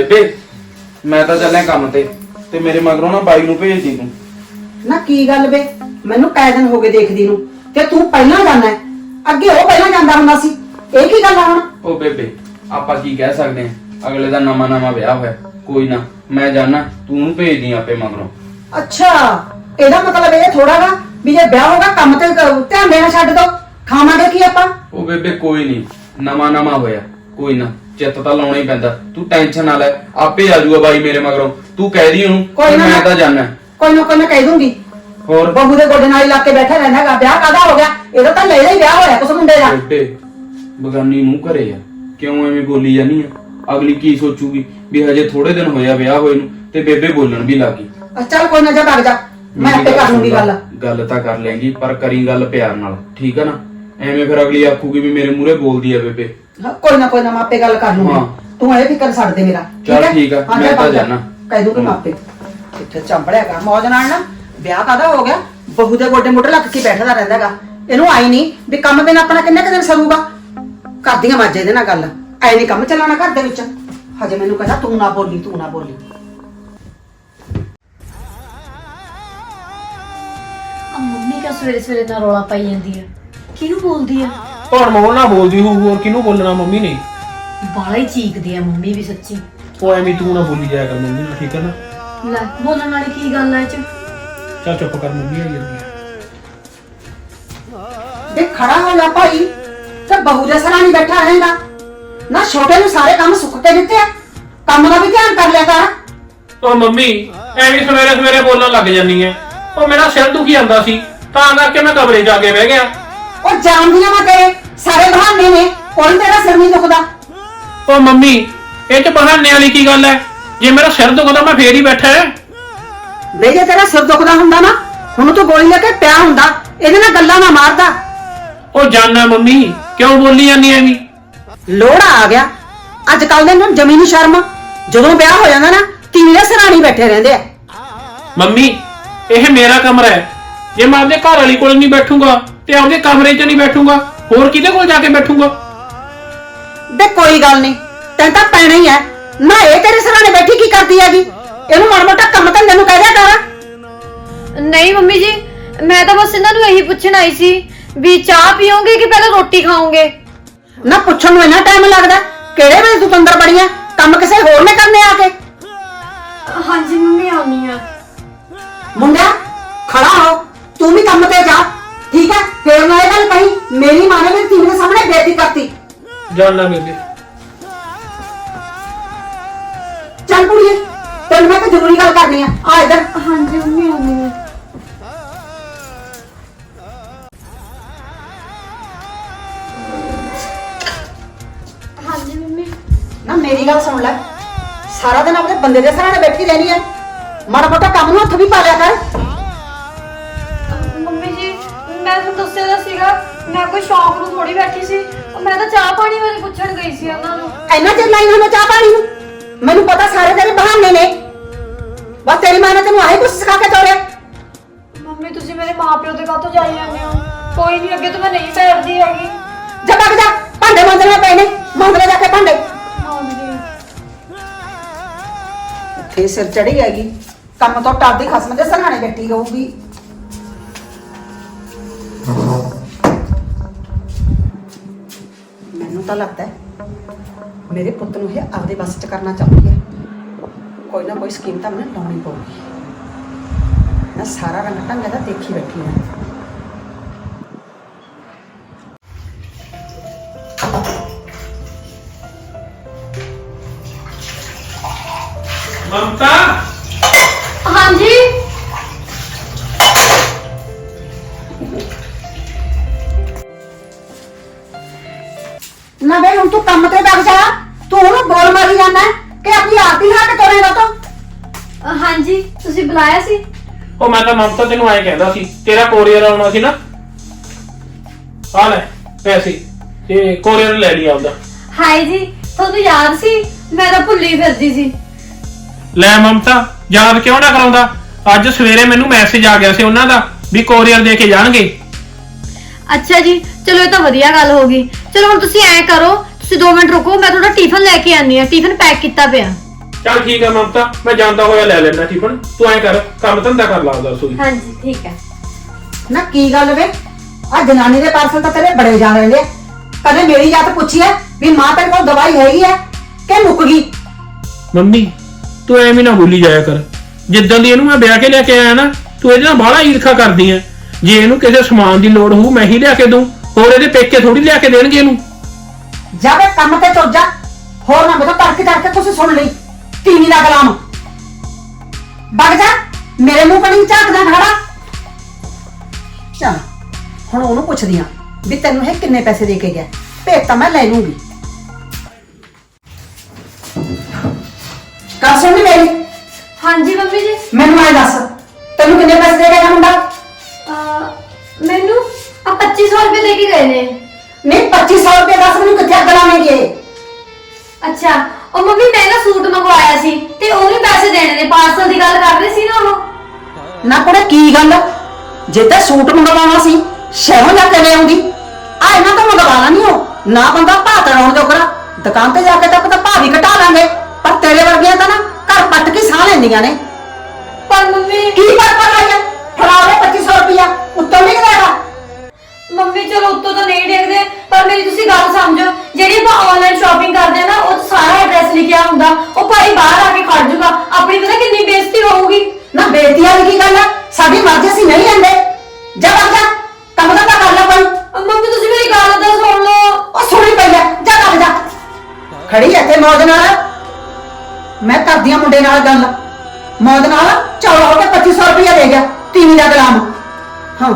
ਬੇਬੇ ਮੈਂ ਤਾਂ ਚੱਲਿਆ ਕੰਮ ਤੇ ਤੇ ਮੇਰੇ ਮਗਰੋਂ ਨਾ ਬਾਈ ਨੂੰ ਭੇਜ ਦੀ ਤੂੰ। ਨਾ ਕੀ ਗੱਲ ਵੇ? ਮੈਨੂੰ ਕਈ ਦਿਨ ਹੋ ਗਏ ਦੇਖਦੀ ਨੂੰ ਤੇ ਤੂੰ ਪਹਿਲਾਂ ਜਾਣਾ ਹੈ। ਅੱਗੇ ਉਹ ਪਹਿਲਾਂ ਜਾਂਦਾ ਹੁੰਦਾ ਸੀ। ਇਹ ਕੀ ਗੱਲ ਆ ਹੁਣ? ਉਹ ਬੇਬੇ ਆਪਾਂ ਕੀ ਕਹਿ ਸਕਦੇ ਆ ਅਗਲੇ ਦਾ ਨਵਾਂ ਨਵਾਂ ਵਿਆਹ ਹੋਇਆ ਕੋਈ ਨਾ ਮੈਂ ਜਾਣਾ ਤੂੰ ਉਹਨੂੰ ਭੇਜ ਦੀ ਆਪੇ ਮਗਰੋਂ। ਅੱਛਾ ਇਹਦਾ ਮਤਲਬ ਇਹ ਥੋੜਾ ਵਾ ਵੀ ਜੇ ਵਿਆਹ ਹੋਗਾ ਕੰਮ ਤੇ ਕ- ਧਿਆਨ ਦੇਣਾ ਛੱਡ ਦੋ। ਖਾਵਾਂਗੇ ਕੀ ਆਪਾਂ? ਉਹ ਬੇਬੇ ਕੋਈ ਨਹੀਂ ਨਵਾਂ ਨਵਾਂ ਹੋਇਆ ਕੋਈ ਨਾ। ਚਿੱਤ ਤਾਂ ਲਾਉਣਾ ਹੀ ਪੈਂਦਾ। ਤੂੰ ਟੈਨਸ਼ਨ ਨਾ ਲੈ ਆਪੇ ਆ ਜਾਊਗਾ ਬਾਈ ਮੇਰੇ ਮਗਰੋਂ। ਤੂੰ ਕਹਿ ਦੀ ਉਹਨੂੰ ਕੋਈ ਕਿ ਨਾ ਮੈਂ ਤਾਂ ਜਾਣਾ। ਕੋਈ ਨਾ ਕੋਈ ਨਾ ਕਹਿ ਦੂੰਗੀ। ਹੋਰ? ਬਹੂ ਦੇ ਗੋਡੇ ਨਾਲ ਹੀ ਲੱਗ ਕੇ ਬੈਠਾ ਰਹਿੰਦਾਗਾ ਵਿਆਹ ਕਾਦਾ ਹੋ ਗਿਆ? ਇਹਦਾ ਤਾਂ ਲੈਦਾ ਹੀ ਵਿਆਹ ਹੋਇਆ ਕੁਸ ਮੁੰਡੇ ਦਾ। ਬੇਬੇ ਬਗਾਨੀ ਨੂੰ ਘਰੇ ਆ। ਕਿਉਂ ਐਵੇਂ ਬੋਲੀ ਜਾਨੀ ਆ? ਅਗਲੀ ਕੀ ਸੋਚੂਗੀ? ਵੀ ਹਜੇ ਥੋੜੇ ਦਿਨ ਹੋਇਆ ਵਿਆਹ ਹੋਏ ਨੂੰ ਤੇ ਬੇਬੇ ਬੋਲਣ ਵੀ ਲੱਗੀ ਅ, ਚੱਲ ਕੋਈ ਨਾ ਜਾ ਭੱਗ ਜਾ। ਮੈਂ ਆਪੇ ਕਰ ਲੂੰਗੀ ਗੱਲ। ਗੱਲ ਤਾਂ ਕਰ ਲੈਂਗੀ ਪਰ ਕਰੀ ਗੱਲ ਪਿਆਰ ਨਾਲ। ਠੀਕ ਆ ਨਾ? ਐਵੇਂ ਫਿਰ ਅਗਲੀ ਆਖੂਗੀ ਵੀ ਮੇਰੇ ਮੂਹਰੇ ਬੋਲਦੀ ਆ ਬੇਬੇ। ਹਾਂ, ਕੋਈ ਨਾ ਕੋਈ ਨਾ ਮੈਂ ਆਪੇ ਗੱਲ ਕਰ ਲੂੰਗੀ। ਹਾਂ। ਤੂੰ ਇਹ ਫਿਕਰ ਛੱਡ ਦੇ ਮੇਰਾ ਚੱਲ ਠੀਕ ਆ, ਹਾਂ, ਮੈਂ ਤਾਂ ਭੱਗ ਜਾ। ਜਾਨਾ। ਕਹਿ ਦੂੰਗੀ ਮੈਂ ਆਪੇ। ਕਿੱਥੇ ਚੰਬੜਿਆ ਕਰ ਮੌਜ ਨਾਲ ਨਾ ਵਿਆਹ ਕਾਦਾ ਹੋ ਗਿਆ? ਬਹੂ ਦੇ ਗੋਡੇ ਮੁੱਢ ਲੱਗ ਕੇ ਬੈਠਦਾ ਰਹਿੰਦਾਗਾ ਇਹਨੂੰ ਆਈ ਨਹੀਂ ਵੀ ਕੰਮ ਬਿਨ ਆਪਣਾ ਕਿੰਨੇ ਕੁ ਦਿਨ ਸਰੂਗਾ। ਕਰਦੀਆਂ ਮਾਜੇ ਦੇ ਨਾਲ ਗੱਲ। ਐ ਨਹੀਂ ਕੰਮ ਚੱਲਣਾ ਘਰ ਦੇ ਵਿੱਚ। ਹਜੇ ਮੈਨੂੰ ਕਹਿੰਦਾ ਤੂੰ ਨਾ ਬੋਲੀ ਤੂੰ ਨਾ ਬੋਲੀ। ਆ ਮੰਮੀ ਕਾ ਸਵੇਰੇ ਸਵੇਰੇ ਨਾਲ ਰੋਲਾ ਪਾਈ ਜਾਂਦੀ ਆ? ਕਿਹਨੂੰ ਬੋਲਦੀ ਆ? ਹੁਣ ਮੋਹਨ ਨਾ ਬੋਲਦੀ ਹੋਊ ਹੋਰ ਕਿਹਨੂੰ ਬੋਲਣਾ ਮੰਮੀ ਨੇ? ਬਾਲਾ ਹੀ ਚੀਕਦੀ ਆ ਮੰਮੀ ਵੀ ਸੱਚੀ। ਉਹ ਐਵੇਂ ਤੂੰ ਨਾ ਬੋਲੀ ਜਾਇਆ ਕਰ ਮੰਮੀ ਨਾਲ ਠੀਕ ਹੈ ਨਾ? ਲੈ ਬੋਲਣ ਵਾਲੀ ਕੀ ਗੱਲ ਐ ਇਹ ਚ? ਚੱਲ ਚੁੱਪ ਕਰ ਮੰਮੀ ਆਈ ਜਾਂਦੀ ਹੈ ਖੜਾ ਹੋ ਜਾ ਭਾਈ। ਤੇ ਬਹੂ ਦੇ ਸਰਾਂ ਨਹੀਂ ਬੈਠਾ ਰਹੇਗਾ ਨਾ ਛੋਟੇ ਨੂੰ ਸਾਰੇ ਕੰਮ ਸੁੱਕ ਕੇ ਦਿੱਤੇ ਆ। ਕੰਮ ਦਾ ਵੀ ਧਿਆਨ ਕਰ ਲਿਆ ਕਰ। ਉਹ ਮੰਮੀ ਐਵੇਂ ਸਵੇਰੇ ਸਵੇਰੇ ਬੋਲਣ ਲੱਗ ਜਾਂਦੀ ਹੈ ਉਹ ਮੇਰਾ ਸਿਰ ਦੁਖੀ ਜਾਂਦਾ ਸੀ ਤਾਂ ਕਰਕੇ ਮੈਂ ਕਮਰੇ ਜਾ ਕੇ ਬਹਿ ਗਿਆ। ਉਹ ਜਾਣਦੀਆਂ ਮੈਂ ਤੇਰੇ ਸਾਰੇ ਬਹਾਨੇ ਨੇ ਕੋਈ ਤੇਰਾ ਸਿਰ ਨਹੀਂ ਦੁਖਦਾ। ਉਹ ਮੰਮੀ ਇਹ ਚ ਬਹਾਨੇ ਵਾਲੀ ਕੀ ਗੱਲ ਹੈ? ਜੇ ਮੇਰਾ ਸਿਰ ਦੁਖਦਾ ਮੈਂ ਫੇਰ ਹੀ ਬੈਠਾ ਹੈ। ਵੇ ਜੇ ਤੇਰਾ ਸਿਰ ਦੁਖਦਾ ਹੁੰਦਾ ਨਾ ਹੁਣ ਤੂੰ ਗੋਲੀ ਲੈ ਕੇ ਪਿਆ ਹੁੰਦਾ ਇਹਦੇ ਨਾਲ ਗੱਲਾਂ ਨਾ ਮਾਰਦਾ। ਉਹ ਜਾਨਾ ਮੰਮੀ ਕਿਉਂ ਬੋਲੀ ਜਾਂਦੀ ਐਵੇਂ ਲੋੜਾ ਆ ਗਿਆ। ਅੱਜ ਕੱਲ ਦੇ ਨੂੰ ਜ਼ਮੀਨੀ ਸ਼ਰਮ ਜਦੋਂ ਵਿਆਹ ਹੋ ਜਾਂਦਾ ਨਾ ਤੀਵੀਂ ਸਰਾਣੀ ਬੈਠੇ ਰਹਿੰਦੇ ਆ। ਮੰਮੀ ਇਹ ਮੇਰਾ ਕਮਰਾ ਹੈ। ਜੇ ਮੈਂ ਆਪਦੇ ਘਰ ਵਾਲੀ ਕੋਲ ਨਹੀਂ ਬੈਠੂੰਗਾ ਤੇ ਆਪਦੇ ਕਮਰੇ 'ਚ ਨਹੀਂ ਬੈਠੂੰਗਾ। ਹੋਰ ਕਿਹਦੇ ਕੋਲ ਜਾ ਕੇ ਬੈਠੂੰਗਾ? ਦੇ ਕੋਈ ਗੱਲ ਨਹੀਂ ਤੈਨੂੰ ਤਾਂ ਪੈਣਾ ਹੀ ਐ ਨਾ ਇਹ ਤੇਰੇ ਸਰਾਣੇ ਬੈਠੀ ਕੀ ਕਰਦੀ ਹੈਗੀ? ਇਹਨੂੰ ਮਾੜਾ ਮੋਟਾ ਕੰਮ ਧੰਦੇ ਨੂੰ ਕਹਿ ਦਿਆ ਕਰ। ਨਹੀਂ ਮੰਮੀ ਜੀ ਮੈਂ ਤਾਂ ਬਸ ਇਹਨਾਂ ਨੂੰ ਇਹੀ ਪੁੱਛਣ ਆਈ ਸੀ ਵੀ ਚਾਹ ਪੀਓਗੇ ਕਿ ਪਹਿਲਾਂ ਰੋਟੀ ਖਾਓਗੇ? ਨਾ ਪੁੱਛਣ ਨੂੰ ਇੰਨਾ ਟਾਈਮ ਲੱਗਦਾ ਕਿਹੜੇ ਵੇਲੇ ਤੂੰ ਅੰਦਰ ਬੜੀ ਐ ਕੰਮ ਕਿਸੇ ਹੋਰ ਨੇ ਕਰਨੇ ਆ ਕੇ? ਹਾਂਜੀ ਮੰਮੀ ਆਉਣੀ ਆ ਮੁੰਡਿਆ ਖੜਾ ਹੋ। ਤੂੰ ਵੀ ਕੰਮ ਤੇ ਜਾ। ਠੀਕ ਹੈ ਫੇਰ ਨਾ ਇਹ ਗੱਲ ਕਹੀ ਮੇਰੀ ਮਾਂ ਨੇ ਮੇਰੀ ਧੀ ਦੇ ਸਾਹਮਣੇ ਬੇਇੱਜ਼ਤੀ ਕਰਤੀ। ਜਾਨਾ ਬੇਬੇ ਚੱਲ ਕੁੜੀਏ ਤੈਨੂੰ ਮੈਂ ਕੋਈ ਜ਼ਰੂਰੀ ਗੱਲ ਕਰਨੀ ਆ। ਆ ਇੱਧਰ। ਹਾਂਜੀ ਮੰਮੀ ਆਉਣੀ ਆ। ਹਾਂਜੀ ਮੰਮੀ। ਨਾ ਮੇਰੀ ਗੱਲ ਸੁਣ ਲੈ। ਸਾਰਾ ਦਿਨ ਆਪਣੇ ਬੰਦੇ ਦੇ ਸਰਾਣੇ ਬੈਠੀ ਰਹਿਣੀ ਐ ਮਾੜਾ ਮੋਟਾ ਕੰਮ ਨੂੰ ਹੱਥ ਵੀ ਪਾ ਲਿਆ ਕਰ। ਦੱਸਿਆ ਤਾਂ ਸੀਗਾ। ਮੈਂ ਕੋਈ ਸ਼ੌਕ ਨੂੰ ਥੋੜੀ ਬੈਠੀ ਸੀ। ਮੈਂ ਤਾਂ ਚਾਹ ਪਾਣੀ ਬਾਰੇ ਪੁੱਛਣ ਗਈ ਸੀ ਉਹਨਾਂ ਨੂੰ। ਇੰਨਾ ਚਿਰ ਲਾਈ ਹੋਣਾ ਚਾਹ ਪਾਣੀ ਨੂੰ? ਮੈਨੂੰ ਪਤਾ ਸਾਰੇ ਤੇਰੇ ਬਹਾਨੇ ਨੇ। ਬਸ ਤੇਰੀ ਮਾਂ ਨੇ ਤੈਨੂੰ ਆਹੀ ਕੁਛ ਸਿਖਾ ਕੇ ਤੋਰਿਆ ਮੰਮੀ ਤੁਸੀਂ ਮੇਰੇ ਮਾਪਿਓ ਦੇ ਕਾਹਤੋਂ ਜਾਈ ਜਾਂਦੇ ਹੋ? ਕੋਈ ਨਹੀਂ ਅੱਗੇ ਤੋਂ ਮੈਂ ਨਹੀਂ ਬੈਠਦੀ ਹੈਗੀ। ਜਾ ਵਗ ਜਾ। ਭਾਂਡੇ ਮਾਂਜਣੇ ਪਏ ਨੇ। ਮਾਂਜਣੇ ਜਾ ਕੇ ਭਾਂਡੇ। ਇੱਥੇ ਸਿਰ ਚੜੀ ਹੈਗੀ। ਕੰਮ ਤੋਂ ਟੱਪਦੀ ਖਸਮ ਦੇ ਸਰਾਣੇ ਬੈਠੀ ਹੋਊਗੀ ਮੈਨੂੰ ਤਾਂ ਲੱਗਦਾ ਹੈ ਮੇਰੇ ਪੁੱਤ ਨੂੰ ਇਹ ਆਪਦੇ ਵੱਸ ਚ ਕਰਨਾ ਚਾਹੁੰਦੀ ਹੈ ਕੋਈ ਨਾ ਕੋਈ ਸਕੀਮ ਤਾਂ ਮੈਨੂੰ ਲਾਉਣੀ ਪਊਗੀ ਮੈਂ ਸਾਰਾ ਰੰਗ ਢੰਗ ਦਾ ਦੇਖੀ ਬੈਠੀ ਹਾਂ ਮਮਤਾ ਬੁਲਾਇਆ ਸੀ? ਉਹ ਮੈਂ ਤਾਂ ਮਮਤਾ ਤੈਨੂੰ ਐਂ ਕਹਿੰਦਾ ਸੀ ਤੇਰਾ ਕੋਰੀਅਰ ਆਉਣਾ ਸੀ ਨਾ। ਆ ਲੈ ਪੈਸੇ। ਤੇ ਕੋਰੀਅਰ ਲੈ ਲਈ ਆਉਂਦਾ ਹਾਈ ਜੀ ਤੁਹਾਨੂੰ ਯਾਦ ਸੀ? ਮੈਂ ਤਾਂ ਭੁੱਲੀ ਫਿਰਦੀ ਸੀ। ਲੈ ਮਮਤਾ ਯਾਦ ਕਿਉਂ ਨਾ ਕਰਾਉਂਦਾ? ਅੱਜ ਸਵੇਰੇ ਮੈਨੂੰ ਮੈਸੇਜ ਆ ਗਿਆ ਸੀ ਉਹਨਾਂ ਦਾ ਵੀ ਕੋਰੀਅਰ ਦੇ ਕੇ ਜਾਣਗੇ। ਅੱਛਾ ਜੀ ਚਲੋ ਇਹ ਤਾਂ ਵਧੀਆ ਗੱਲ ਹੋ ਗਈ। ਚਲੋ ਹੁਣ ਤੁਸੀਂ ਐਂ ਕਰੋ ਤੁਸੀਂ 2 ਮਿੰਟ ਰੁਕੋ ਮੈਂ ਤੁਹਾਡਾ ਟਿਫਨ ਲੈ ਕੇ ਆਨੀ ਆ ਟਿਫਨ ਪੈਕ ਕੀਤਾ ਪਿਆ। ਚੱਲ ਠੀਕ ਹੈ ਮਮਤਾ ਮੈਂ ਜਾਂਦਾ ਹੋਇਆ ਲੈ ਲੈਣਾ ਹੈ ਤੂੰ ਐਂ ਕਰ ਕੰਮ ਧੰਦਾ ਕਰ ਲਾ ਦੱਸੋ ਹਾਂਜੀ ਠੀਕ ਹੈ। ਨਾ ਕੀ ਗੱਲ ਵੇ? ਆ ਜਨਾਨੀ ਦੇ ਪਾਰਸਲ ਤਾਂ ਤੇਰੇ ਬੜੇ ਜਾ ਰਹੇ ਆ। ਕਦੇ ਮੇਰੀ ਜਾਤ ਪੁੱਛੀ ਐ ਵੀ ਮਾਂ ਤੇਰੇ ਕੋਲ ਦਵਾਈ ਹੈਗੀ ਐ ਕਿ ਮੁੱਕ ਗਈ? ਮੰਮੀ ਤੂੰ ਐਵੇਂ ਨਾ ਭੁੱਲੀ ਜਾਇਆ ਕਰ। ਜਿੱਦਾਂ ਦੀ ਇਹਨੂੰ ਮੈਂ ਵਿਆਹ ਕੇ ਲੈ ਕੇ ਆਇਆ ਨਾ ਤੂੰ ਇਹਦੇ ਨਾਲ ਬਾਹਲਾ ਈਰਖਾ ਕਰਦੀ ਐ ਜੇ ਇਹਨੂੰ ਕਿਸੇ ਸਮਾਨ ਦੀ ਲੋੜ ਹੋਊ ਮੈਂ ਹੀ ਲਿਆ ਕੇ ਦੂੰ ਹੋਰ ਇਹਦੇ ਪੇਕੇ ਥੋੜੀ ਲਿਆ ਕੇ ਦੇਣਗੇ ਇਹਨੂੰ। ਜਾ ਵੇ ਕੰਮ ਤੇ ਤੁਰ ਜਾ। ਹੋਰ ਨਾ ਬਤਾ ਤੜਕੇ ਤੜਕੇ ਤੁਸੀਂ ਸੁਣ ਲਈ। ਤੀਵੀਂ ਦਾ ਕਲਾਮ ਵਗ ਜਾ ਮੇਰੇ ਮੂੰਹ ਕਣੀ ਝਾਕਦਾ ਖੜਾ। ਚਲ ਹੁਣ ਉਹਨੂੰ ਪੁੱਛਦੀ ਆ ਵੀ ਤੈਨੂੰ ਇਹ ਕਿੰਨੇ ਪੈਸੇ ਦੇ ਕੇ ਗਿਆ ਭੇਤ ਤਾਂ ਮੈਂ ਲੈ ਲੂੰਗੀ। ਕਰ ਸੁਣ ਮੇਰੀ। ਹਾਂਜੀ ਮੰਮੀ ਜੀ। ਮੈਨੂੰ ਐ ਦੱਸ ਤੈਨੂੰ ਕਿੰਨੇ ਪੈਸੇ ਦੇ ਗਿਆ ਮੁੰਡਾ? ਅਹ, ਮੈਨੂੰ ਆ 2500 ਰੁਪਏ ਦੇ ਕੇ ਗਏ ਨੇ। ਨਹੀਂ 2500 ਰੁਪਏ ਦੱਸ ਮੈਨੂੰ ਕਿੱਥੇ ਅੱਗ ਲਾਵੇਂਗੇ? ਅੱਛਾ ਉਹ ਮੰਮੀ ਮੈਂ ਨਾ ਸੂਟ ਮੰਗਵਾਇਆ ਸੀ ਤੇ ਉਹ ਵੀ ਪੈਸੇ ਦੇਣੇ ਨੇ ਪਾਰਸਲ ਦੀ ਗੱਲ ਕਰ ਰਹੇ ਸੀ ਨਾ ਉਹ। ਨਾ ਕੁੜੇ ਕੀ ਗੱਲ ਜੇ ਤਾਂ ਸੂਟ ਮੰਗਵਾਉਣਾ ਸੀ ਸ਼ਹਿਰੋਂ ਜਾ ਕੇ ਲੈ ਆਉਂਦੀ। ਆ ਇਹਨਾਂ ਤੋਂ ਮੰਗਵਾਣਾ ਨਹੀਂ ਹੋ ਨਾ ਬੰਦਾ ਭਾਅ ਤੜਾਉਣ ਜੋਗਰਾ। ਦੁਕਾਨ ਤੇ ਜਾ ਕੇ ਤਾਂ ਪਤਾ ਭਾਅ ਵੀ ਘਟਾ ਲਾਂਗੇ। ਪਰ ਤੇਰੇ ਵਰਗੀਆਂ ਤਾਂ ਨਾ ਘਰ ਪੱਟ ਕੇ ਸਾਹ ਲੈਂਦੀਆਂ ਨੇ। ਪਰ ਮੰਮੀ ਕੀ ਕਰ ਪਾ ਲਾਇਆ ਮੁੰਡੇ ਨਾਲ ਗੱਲ। ਮੌਜ ਨਾਲ ਚੌੜਾ ਹੋ ਕੇ 2500 ਰੁਪਇਆ ਦੇ ਗਿਆ ਤੀਵੀਂ ਦਾ ਗੁਲਾਮ। ਹਾਂ।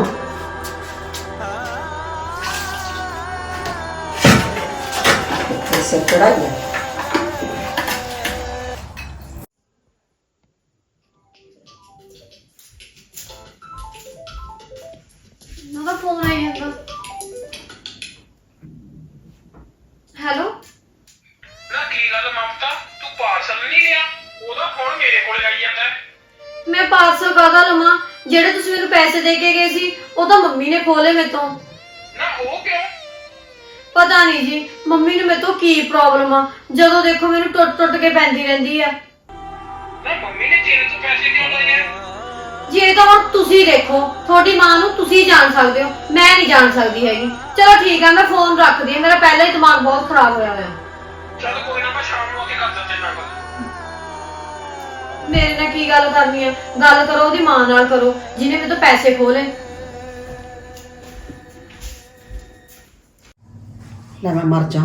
ਉਹਦਾ ਫੋਨ ਆਇਆ ਹੈਗਾ। ਹੈਲੋ? ਨਾ ਕੀ ਗੱਲ ਮਮਤਾ? ਤੂੰ ਪਾਰਸਲ ਨਹੀਂ ਲਿਆ? ਉਹਦਾ ਫੋਨ ਮੇਰੇ ਕੋਲ ਆਈ ਜਾਂਦਾ ਮੈਂ ਪਾਰਸਲ ਕਾਹਦਾ ਲਵਾਂ? ਜਿਹੜੇ ਤੁਸੀਂ ਮੈਨੂੰ ਪੈਸੇ ਦੇ ਕੇ ਗਏ ਸੀ ਉਹ ਤਾਂ ਮੰਮੀ ਨੇ ਖੋਲੇ ਮੇਰੇ ਤੋਂ। ਨਾ ਉਹ ਕਿਉਂ? ਪਤਾ ਨਹੀਂ ਜੀ ਮੰਮੀ ਨੂੰ ਮੇਰੇ ਤੋਂ ਕੀ ਪ੍ਰੋਬਲਮ ਆ? ਜਦੋਂ ਦੇਖੋ ਮੈਨੂੰ ਟੁੱਟ ਟੁੱਟ ਕੇ ਪੈਂਦੀ ਰਹਿੰਦੀ ਆ। ਨਾ ਮੰਮੀ ਨੇ ਤੇਰੇ ਤੋਂ ਪੈਸੇ ਕਿਉਂ ਲਏ ਆ? ਜੀ ਇਹ ਤਾਂ ਹੁਣ ਤੁਸੀਂ ਦੇਖੋ ਤੁਹਾਡੀ ਮਾਂ ਨੂੰ ਤੁਸੀਂ ਜਾਣ ਸਕਦੇ ਹੋ ਮੈਂ ਨਹੀਂ ਜਾਣ ਸਕਦੀ ਹੈਗੀ। ਚਲੋ ਠੀਕ ਆ ਮੈਂ ਫੋਨ ਰੱਖਦੀ ਹਾਂ ਮੇਰਾ ਪਹਿਲਾਂ ਹੀ ਦਿਮਾਗ ਬਹੁਤ ਖਰਾਬ ਹੋਇਆ ਹੋਇਆ। ਚੱਲ ਕੋਈ ਨਾ ਮੈਂ ਸ਼ਾਮ ਨੂੰ ਆ ਕੇ ਕਰਦਾ ਤੇਰੇ ਨਾਲ ਗੱਲ। ਮੇਰੇ ਨਾਲ ਕੀ ਗੱਲ ਕਰਨੀ ਆ? ਗੱਲ ਕਰੋ ਉਹਦੀ ਮਾਂ ਨਾਲ ਕਰੋ ਜਿਹਨੇ ਮੇਰੇ ਤੋਂ ਪੈਸੇ ਖੋਲੇ ਲੈ ਮੈਂ ਮਰ ਜਾ।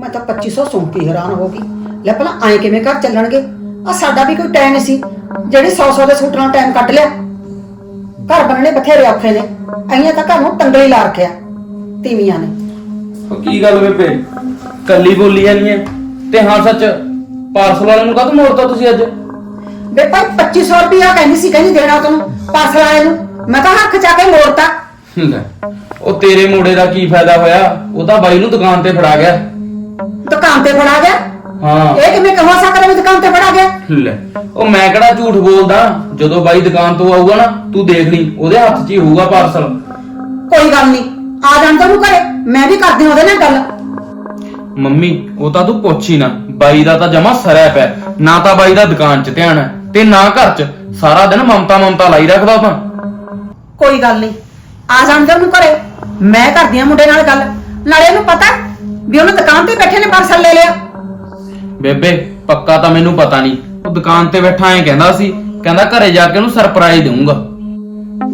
ਮੈਂ ਤਾਂ 2500 ਸੁਣ ਕੇ ਹੈਰਾਨ ਹੋ ਗਈ। ਲੈ ਭਲਾ ਐਂ ਕਿਵੇਂ ਘਰ ਚੱਲਣਗੇ? ਆ ਸਾਡਾ ਵੀ ਕੋਈ ਟਾਈਮ ਸੀ ਜਿਹੜੀ 100 100 ਦੇ ਸੂਟਾਂ ਨਾਲ ਟਾਈਮ ਕੱਢ ਲਿਆ। ਘਰ ਬਣਨੇ ਬਥੇਰੇ ਔਖੇ ਨੇ। ਐਂ ਤਾਂ ਘਰ ਨੂੰ ਤੰਗਲੀ ਲਾ ਰੱਖਿਆ ਤੀਵੀਆਂ ਨੇ। ਉਹ ਕੀ ਗੱਲ ਬੇਬੇ? ਕੱਲੀ ਬੋਲੀ ਜਾਨੀ ਐ। ਤੇ ਹਾਂ ਸੱਚ ਪਾਰਸਲ ਵਾਲੇ ਨੂੰ ਕਾਹਤੋਂ ਮੋੜਤਾ ਤੁਸੀਂ ਅੱਜ? ਵੇ ਭਾਈ 2500 ਰੁਪਇਆ ਕਹਿੰਦੀ ਸੀ ਕਹਿੰਦੀ ਦੇਣਾ ਤੈਨੂੰ ਪਾਰਸਲ ਵਾਲੇ ਨੂੰ। ਮੈਂ ਤਾਂ ਹੱਥ ਚਾ ਕੇ ਮੋੜਤਾ। ਲੈ ਉਹ ਤੇਰੇ ਮੋੜੇ ਦਾ ਕੀ ਫਾਇਦਾ ਹੋਇਆ? ਉਹ ਤਾਂ ਬਾਈ ਨੂੰ ਦੁਕਾਨ ਤੇ ਫੜਾ ਗਿਆ। ਦੁਕਾਨ ਤੇ ਫੜਾ ਗਿਆ? ਹਾਂ। ਇਹ ਕਿਵੇਂ ਕਹੋ ਸਕਦਾ ਵੀ ਦੁਕਾਨ ਤੇ ਫੜਾ ਗਿਆ? ਲੈ ਉਹ ਮੈਂ ਕਿਹੜਾ ਝੂਠ ਬੋਲਦਾ? ਜਦੋਂ ਬਾਈ ਦੁਕਾਨ ਤੋਂ ਆਊਗਾ ਨਾ ਤੂੰ ਦੇਖ ਲਈ ਉਹਦੇ ਹੱਥ 'ਚ ਹੀ ਹੋਊਗਾ ਪਾਰਸਲ ਕੋਈ ਗੱਲ ਨਹੀਂ ਆ ਜਾਂਦਾ ਨੂੰ ਘਰੇ ਮੈਂ ਵੀ ਕਰਦੀ ਉਹਦੇ ਨਾਲ ਗੱਲ। ਮੰਮੀ ਉਹ ਤਾਂ ਤੂੰ ਪੁੱਛ ਹੀ ਨਾ ਬਾਈ ਦਾ ਤਾਂ ਜਮਾ ਸਰਿਆ ਪਿਆ ਨਾ ਤਾਂ ਬਾਈ ਦਾ ਦੁਕਾਨ 'ਚ ਧਿਆਨ ਹੈ ਤੇ ਨਾ ਘਰ 'ਚ। ਸਾਰਾ ਦਿਨ ਮਮਤਾ ਮਮਤਾ ਲਾਈ ਰੱਖਦਾ ਤਾਂ ਕੋਈ ਗੱਲ ਨਹੀਂ ਆ ਜਾਂਦਾ ਨੂੰ ਘਰੇ। ਮੈਂ ਕਰਦੀ ਆ ਮੁੰਡੇ ਨਾਲ ਗੱਲ। ਨਾਲੇ ਇਹਨੂੰ ਪਤਾ ਵੀ ਉਹਨੇ ਦੁਕਾਨ ਤੇ ਬੈਠੇ ਨੇ ਪਾਰਸਲ ਲੈ ਲਿਆ। ਬੇਬੇ ਪੱਕਾ ਤਾਂ ਮੈਨੂੰ ਪਤਾ ਨਹੀਂ। ਉਹ ਦੁਕਾਨ ਤੇ ਬੈਠਾ ਐਂ ਕਹਿੰਦਾ ਸੀ ਕਹਿੰਦਾ ਘਰੇ ਜਾ ਕੇ ਉਹਨੂੰ ਸਰਪ੍ਰਾਈਜ਼ ਦੇਵਾਂਗਾ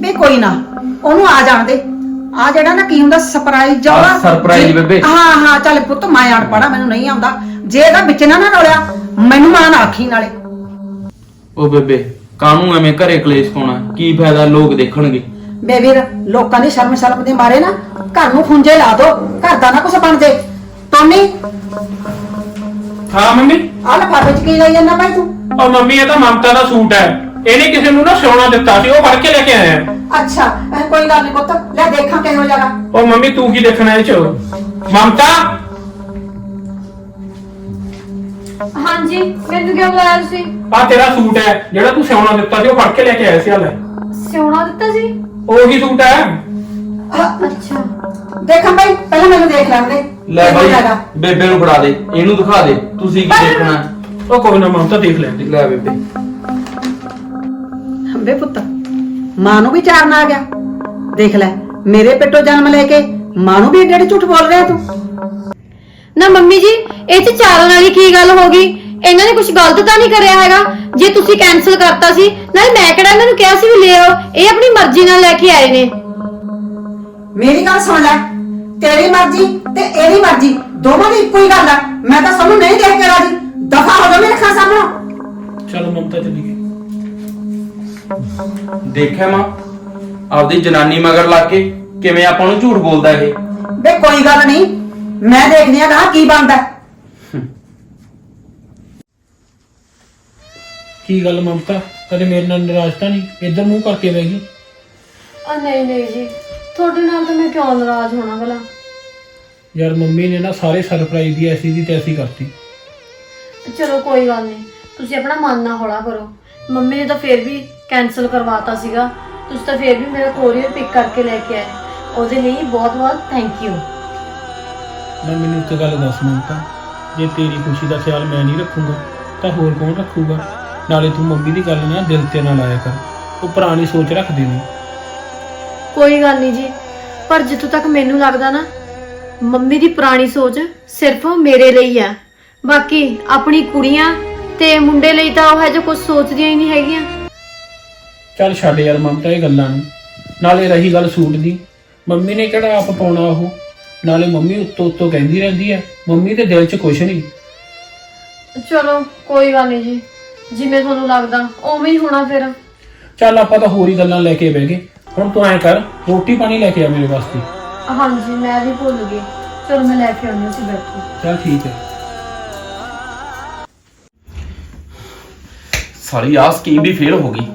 ਵੀ ਕੋਈ ਨਾ ਉਹਨੂੰ ਆ ਜਾਣ ਦੇ। ਆ ਜਿਹੜਾ ਨਾ ਕੀ ਹੁੰਦਾ ਸਰਪ੍ਰਾਈਜ਼ ਆਹ, ਜਾਵਾ surprise ਬੇਬੇ। ਹਾਂ ਹਾਂ ਚੱਲ ਪੁੱਤ ਮੈਂ ਆਣ ਪੜਾ ਮੈਨੂੰ ਨਹੀਂ ਆਉਂਦਾ। ਜੇ ਇਹਦਾ ਵਿੱਚ ਨਾ ਨਾ ਰੋਲਿਆ ਮੈਨੂੰ ਮਾਂ ਨਾ ਆਖੀ ਨਾਲੇ। ਉਹ ਬੇਬੇ ਕਾਹਨੂੰ ਐਵੇਂ ਘਰੇ ਕਲੇਸ਼ ਪਾਉਣਾ? ਕੀ ਫਾਇਦਾ ਲੋਕ ਦੇਖਣਗੇ? ਬੇਬੀਰ ਲੋਕਾਂ ਦੀ ਸ਼ਰਮ ਸ਼ਰਮ ਦੇ ਮਾਰੇ ਨਾ ਘਰ ਨੂੰ ਖੁੰਝੇ ਲਾ ਦੋ ਘਰ ਦਾ ਨਾ ਕੁਛ ਬਣ ਜੇ। ਟੋਨੀ ਹਾਂ ਮੰਮੀ। ਆ ਲਫਾਫੇ ਚ ਕੀ ਲਈ ਜਾਂਦਾ ਭਾਈ ਤੂੰ? ਉਹ ਮੰਮੀ ਇਹ ਤਾਂ ਮਮਤਾ ਦਾ ਸੂਟ ਹੈ। ਇਹਨੇ ਕਿਸੇ ਨੂੰ ਨਾ ਸੋਨਾ ਦਿੱਤਾ ਸੀ ਉਹ ਫੜ ਕੇ ਲੈ ਕੇ ਆਇਆ। ਅੱਛਾ ਐ ਕੋਈ ਗੱਲ ਨਹੀਂ ਪੁੱਤ ਲੈ ਦੇਖਾਂ ਕਿਹੋ ਜਗਾ ਉਹ ਮੰਮੀ ਤੂੰ ਕੀ ਦੇਖਣਾ ਇਹ ਚ? ਮਮਤਾ? ਹਾਂਜੀ ਮੈਨੂੰ ਕਿਉਂ ਬੁਲਾਇਆ ਤੁਸੀਂ? ਆ ਤੇਰਾ ਸੂਟ ਹੈ ਜਿਹੜਾ ਤੂੰ ਸੋਨਾ ਦਿੱਤਾ ਸੀ ਉਹ ਫੜ ਕੇ ਲੈ ਕੇ ਆਇਆ ਸੀ ਹਲੇ ਸਿਉਣਾ ਦਿੱਤਾ ਸੀ? ਉਹੀ ਸੂਟ ਹੈ। ਅੱਛਾ। ਦੇਖਾਂ ਭਾਈ ਪਹਿਲਾਂ ਮੈਨੂੰ ਦੇਖ ਲੈਣ ਦੇ ਲੈ ਕਿਹੋ ਬਾਈ ਜਿਹਾ ਗਾ। ਬੇਬੇ ਨੂੰ ਫੜਾ ਦੇ ਇਹਨੂੰ ਦਿਖਾ ਦੇ ਤੁਸੀਂ ਕੀ ਪਰ- ਦੇਖਣਾ। ਉਹ ਕੋਈ ਨਾ ਮਮਤਾ ਦੇਖ ਲੈਂਦੇ ਲੈ ਬੇਬੇ। ਬੇ ਪੁੱਤ? ਮਾਂ ਨੂੰ ਵੀ ਚਾਰਨ ਆ ਗਿਆ। ਦੇਖ ਲੈ ਮੇਰੇ ਪੇਟੋਂ ਜਨਮ ਲੈ ਕੇ ਮਾਂ ਨੂੰ ਵੀ ਏਡੇ ਏਡੇ ਝੂਠ ਬੋਲ ਰਿਹਾ ਤੂੰ। ਨਾ ਮੰਮੀ ਜੀ ਇਹ ਚ ਚਾਰਨ ਵਾਲੀ ਕੀ ਗੱਲ ਹੋ ਗਈ? ਇਹਨਾਂ ਨੇ ਕੁਝ ਗਲਤ ਤਾਂ ਨਹੀਂ ਕਰਿਆ ਹੈਗਾ? ਜੇ ਤੁਸੀਂ ਕੈਨਸਲ ਕਰਤਾ ਸੀ ਨਾਲੇ ਮੈਂ ਕਿਹੜਾ ਇਹਨਾਂ ਨੂੰ ਕਿਹਾ ਸੀ ਵੀ ਲੈ ਆਓ? ਇਹ ਆਪਣੀ ਮਰਜ਼ੀ ਨਾਲ ਲੈ ਕੇ ਆਏ ਨੇ। ਮੇਰੀ ਗੱਲ ਸੁਣ ਲੈ। ਤੇਰੀ ਮਰਜ਼ੀ ਤੇ ਇਹਦੀ ਮਰਜ਼ੀ ਦੋਵਾਂ ਦੀ ਇੱਕੋ ਹੀ ਗੱਲ ਹੈ ਮੈਂ ਤਾਂ ਸਾਨੂੰ ਨਹੀਂ ਦੇਖ ਕੇ ਰਾਜੀ। ਦਫਾ ਹੋ ਜਾ ਮੇਰੇ ਖਾਂ ਸਾਹਮਣੇ ਚਲੋ ਮਮਤਾ ਚੱਲੀ ਗਈ ਦੇਖਿਆ ਮਾਂ ਆਪਦੀ ਜਨਾਨੀ ਮਗਰ ਲੱਗ ਕੇ ਕਿਵੇਂ ਆਪਾਂ ਨੂੰ ਝੂਠ ਬੋਲਦਾ ਇਹ? ਬੇ ਕੋਈ ਗੱਲ ਨਹੀਂ ਮੈਂ ਦੇਖਦੀ ਆ ਕਹਾ ਕੀ ਬਣਦਾ। ਕੀ ਗੱਲ ਮਮਤਾ ਕਦੇ ਮੇਰੇ ਨਾਲ ਨਾਰਾਜ਼ ਤਾਂ ਨਹੀਂ? ਇੱਧਰ ਮੂੰਹ ਕਰਕੇ ਬਹਿ ਗਈ। ਆ ਨਹੀਂ ਨਹੀਂ ਜੀ ਤੁਹਾਡੇ ਨਾਲ ਤਾਂ ਮੈਂ ਕਿਉਂ ਨਾਰਾਜ਼ ਹੋਣਾ ਭਲਾ? ਯਾਰ ਮੰਮੀ ਨੇ ਨਾ ਸਾਰੇ ਸਰਪ੍ਰਾਈਜ਼ ਦੀ ਐਸੀ ਦੀ ਤੈਸੀ ਕਰਤੀ। ਚਲੋ ਕੋਈ ਗੱਲ ਨਹੀਂ ਤੁਸੀਂ ਆਪਣਾ ਮਨ ਨਾ ਹੌਲਾ ਕਰੋ। ਮੰਮੀ ਨੇ ਤਾਂ ਫੇਰ ਵੀ ਕੈਨਸਲ ਕਰਵਾਤਾ ਸੀਗਾ। ਤੁਸੀਂ ਤਾਂ ਫੇਰ ਵੀ ਮੇਰਾ ਕੋਰੀਅਰ ਪਿਕ ਕਰਕੇ ਲੈ ਕੇ ਆਏ। ਉਹਦੇ ਲਈ ਬਹੁਤ ਬਹੁਤ ਥੈਂਕ ਯੂ ਨਾ ਮੈਨੂੰ ਇੱਕ ਗੱਲ ਦੱਸ ਮਮਤਾ। ਜੇ ਤੇਰੀ ਖੁਸ਼ੀ ਦਾ ਖਿਆਲ ਮੈਂ ਨਹੀਂ ਰੱਖੂੰਗਾ ਤਾਂ ਹੋਰ ਕੌਣ ਰੱਖੂਗਾ? ਨਾਲੇ ਤੂੰ ਮੰਮੀ ਦੀ ਗੱਲ ਨਾ ਦਿਲ ਤੇ ਨਾ ਲਾਇਆ ਕਰ। ਉਹ ਪੁਰਾਣੀ ਸੋਚ ਰੱਖਦੀ ਨਹੀਂ ਕੋਈ ਗੱਲ ਨਹੀਂ ਜੀ। ਪਰ ਜਿੱਥੋਂ ਤੱਕ ਮੈਨੂੰ ਲੱਗਦਾ ਨਾ ਮੰਮੀ ਦੀ ਪੁਰਾਣੀ ਸੋਚ ਸਿਰਫ ਮੇਰੇ ਲਈ ਆ। ਬਾਕੀ ਆਪਣੀ ਕੁੜੀਆਂ ਤੇ ਮੁੰਡੇ ਲਈ ਤਾਂ ਉਹ ਹੈ ਜੋ ਕੁਝ ਸੋਚਦੀਆਂ ਹੀ ਨਹੀਂ ਹੈਗੀਆਂ। ਚੱਲ ਛੱਡ ਯਾਰ ਮਮਤਾ ਇਹ ਗੱਲਾਂ ਨੂੰ। ਨਾਲੇ ਰਹੀ ਗੱਲ ਸੂਟ ਦੀ। ਮੰਮੀ ਨੇ ਕਿਹੜਾ ਆਪ ਪਾਉਣਾ ਉਹ? ਨਾਲੇ ਮੰਮੀ ਉੱਤੋਂ ਉੱਤੋਂ ਕਹਿੰਦੀ ਰਹਿੰਦੀ ਹੈ ਮੰਮੀ ਦੇ ਦਿਲ 'ਚ ਕੁਛ ਨਹੀਂ ਚਲੋ ਕੋਈ ਗੱਲ ਨਹੀਂ ਜੀ। ਜਿਵੇਂ ਤੁਹਾਨੂੰ ਲੱਗਦਾ ਉਵੇਂ ਹੀ ਹੋਣਾ ਫਿਰ। ਚੱਲ ਆਪਾਂ ਤਾਂ ਹੋਰ ਹੀ ਗੱਲਾਂ ਲੈ ਕੇ ਬਹਿ ਗਏ। ਹੁਣ ਤੂੰ ਐਂ ਕਰ ਰੋਟੀ ਪਾਣੀ ਲੈ ਕੇ ਆ ਮੇਰੇ ਵਾਸਤੇ। ਹਾਂਜੀ ਮੈਂ ਵੀ ਭੁੱਲ ਗਈ। ਚਲੋ ਮੈਂ ਲੈ ਕੇ ਆਉਂਦੀ ਹਾਂ ਤੁਸੀਂ ਬੈਠੋ। ਚੱਲ ਠੀਕ ਹੈ ਸਾਲੀ ਆਹ ਸਕੀਮ ਵੀ ਫੇਲ ਹੋ ਗਈ।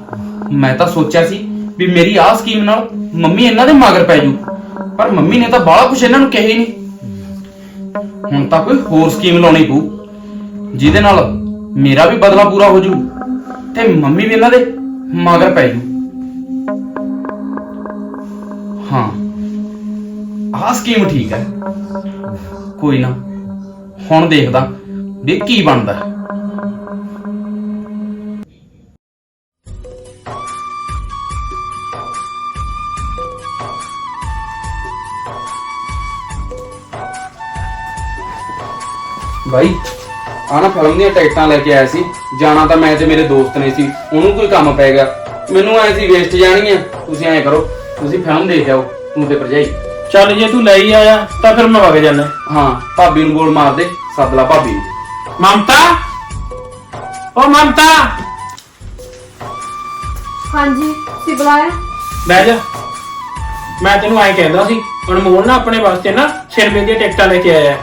ਮੈਂ ਤਾਂ ਸੋਚਿਆ ਸੀ ਵੀ ਮੇਰੀ ਆਹ ਸਕੀਮ ਨਾਲ ਮੰਮੀ ਇਹਨਾਂ ਦੇ ਮਗਰ ਪੈ ਜੂ। ਪਰ ਮੰਮੀ ਨੇ ਤਾਂ ਬਾਹਲਾ ਕੁਝ ਇਹਨਾਂ ਨੂੰ ਕਿਹਾ ਹੀ ਨਹੀਂ। ਹੁਣ ਤਾਂ ਕੋਈ ਹੋਰ ਸਕੀਮ ਲਾਉਣੀ ਪਊ, ਜਿਹਦੇ ਨਾਲ ਮੇਰਾ ਵੀ ਬਦਲਾ ਪੂਰਾ ਹੋ ਜੂ ਤੇ ਮੰਮੀ ਵੀ ਇਹਨਾਂ ਦੇ ਮਗਰ ਪੈ ਜੂ। ਹਾਂ, ਆਹ ਸਕੀਮ ਠੀਕ ਹੈ। ਕੋਈ ਨਾ, ਹੁਣ ਦੇਖਦਾ ਵੀ ਕੀ ਬਣਦਾ। ਹੈ ਆਹ ਨਾ ਫਿਲਮ ਦੀਆਂ ਟਿਕਟਾਂ ਲੈ ਕੇ ਆਇਆ ਸੀ। ਜਾਣਾ ਤਾਂ ਮੈਂ ਤੇ ਮੇਰੇ ਦੋਸਤ ਨੇ ਸੀ ਉਹਨੂੰ ਕੋਈ ਕੰਮ ਪੈ ਗਿਆ। ਮੈਨੂੰ ਐ ਸੀ ਵੇਸਟ ਜਾਣਗੀਆਂ। ਤੁਸੀਂ ਐਂ ਕਰੋ ਤੁਸੀਂ ਫਿਲਮ ਦੇਖ ਆਓ ਤੂੰ ਤੇ ਭਰਜਾਈ। ਚੱਲ ਜੇ ਤੂੰ ਲੈ ਹੀ ਆਇਆ ਤਾਂ ਫਿਰ ਮੈਂ ਵਗ ਜਾਣਾ ਹਾਂ ਭਾਬੀ ਨੂੰ ਗੋਲ ਮਾਰ ਦੇ ਸੱਦ ਲਾ ਭਾਬੀ ਨੂੰ। ਮਮਤਾ? ਓ ਮਮਤਾ! ਹਾਂਜੀ ਤੁਸੀਂ ਬੁਲਾਇਆ ਬਹਿ ਜਾ। ਮੈਂ ਤੈਨੂੰ ਐਂ ਕਹਿੰਦਾ ਸੀ ਅਨਮੋਲ ਨਾ ਆਪਣੇ ਵਾਸਤੇ ਨਾ ਸਿਰਮੇ ਦੀਆਂ ਟਿਕਟਾਂ ਲੈ ਕੇ ਆਇਆ। ਹੈ।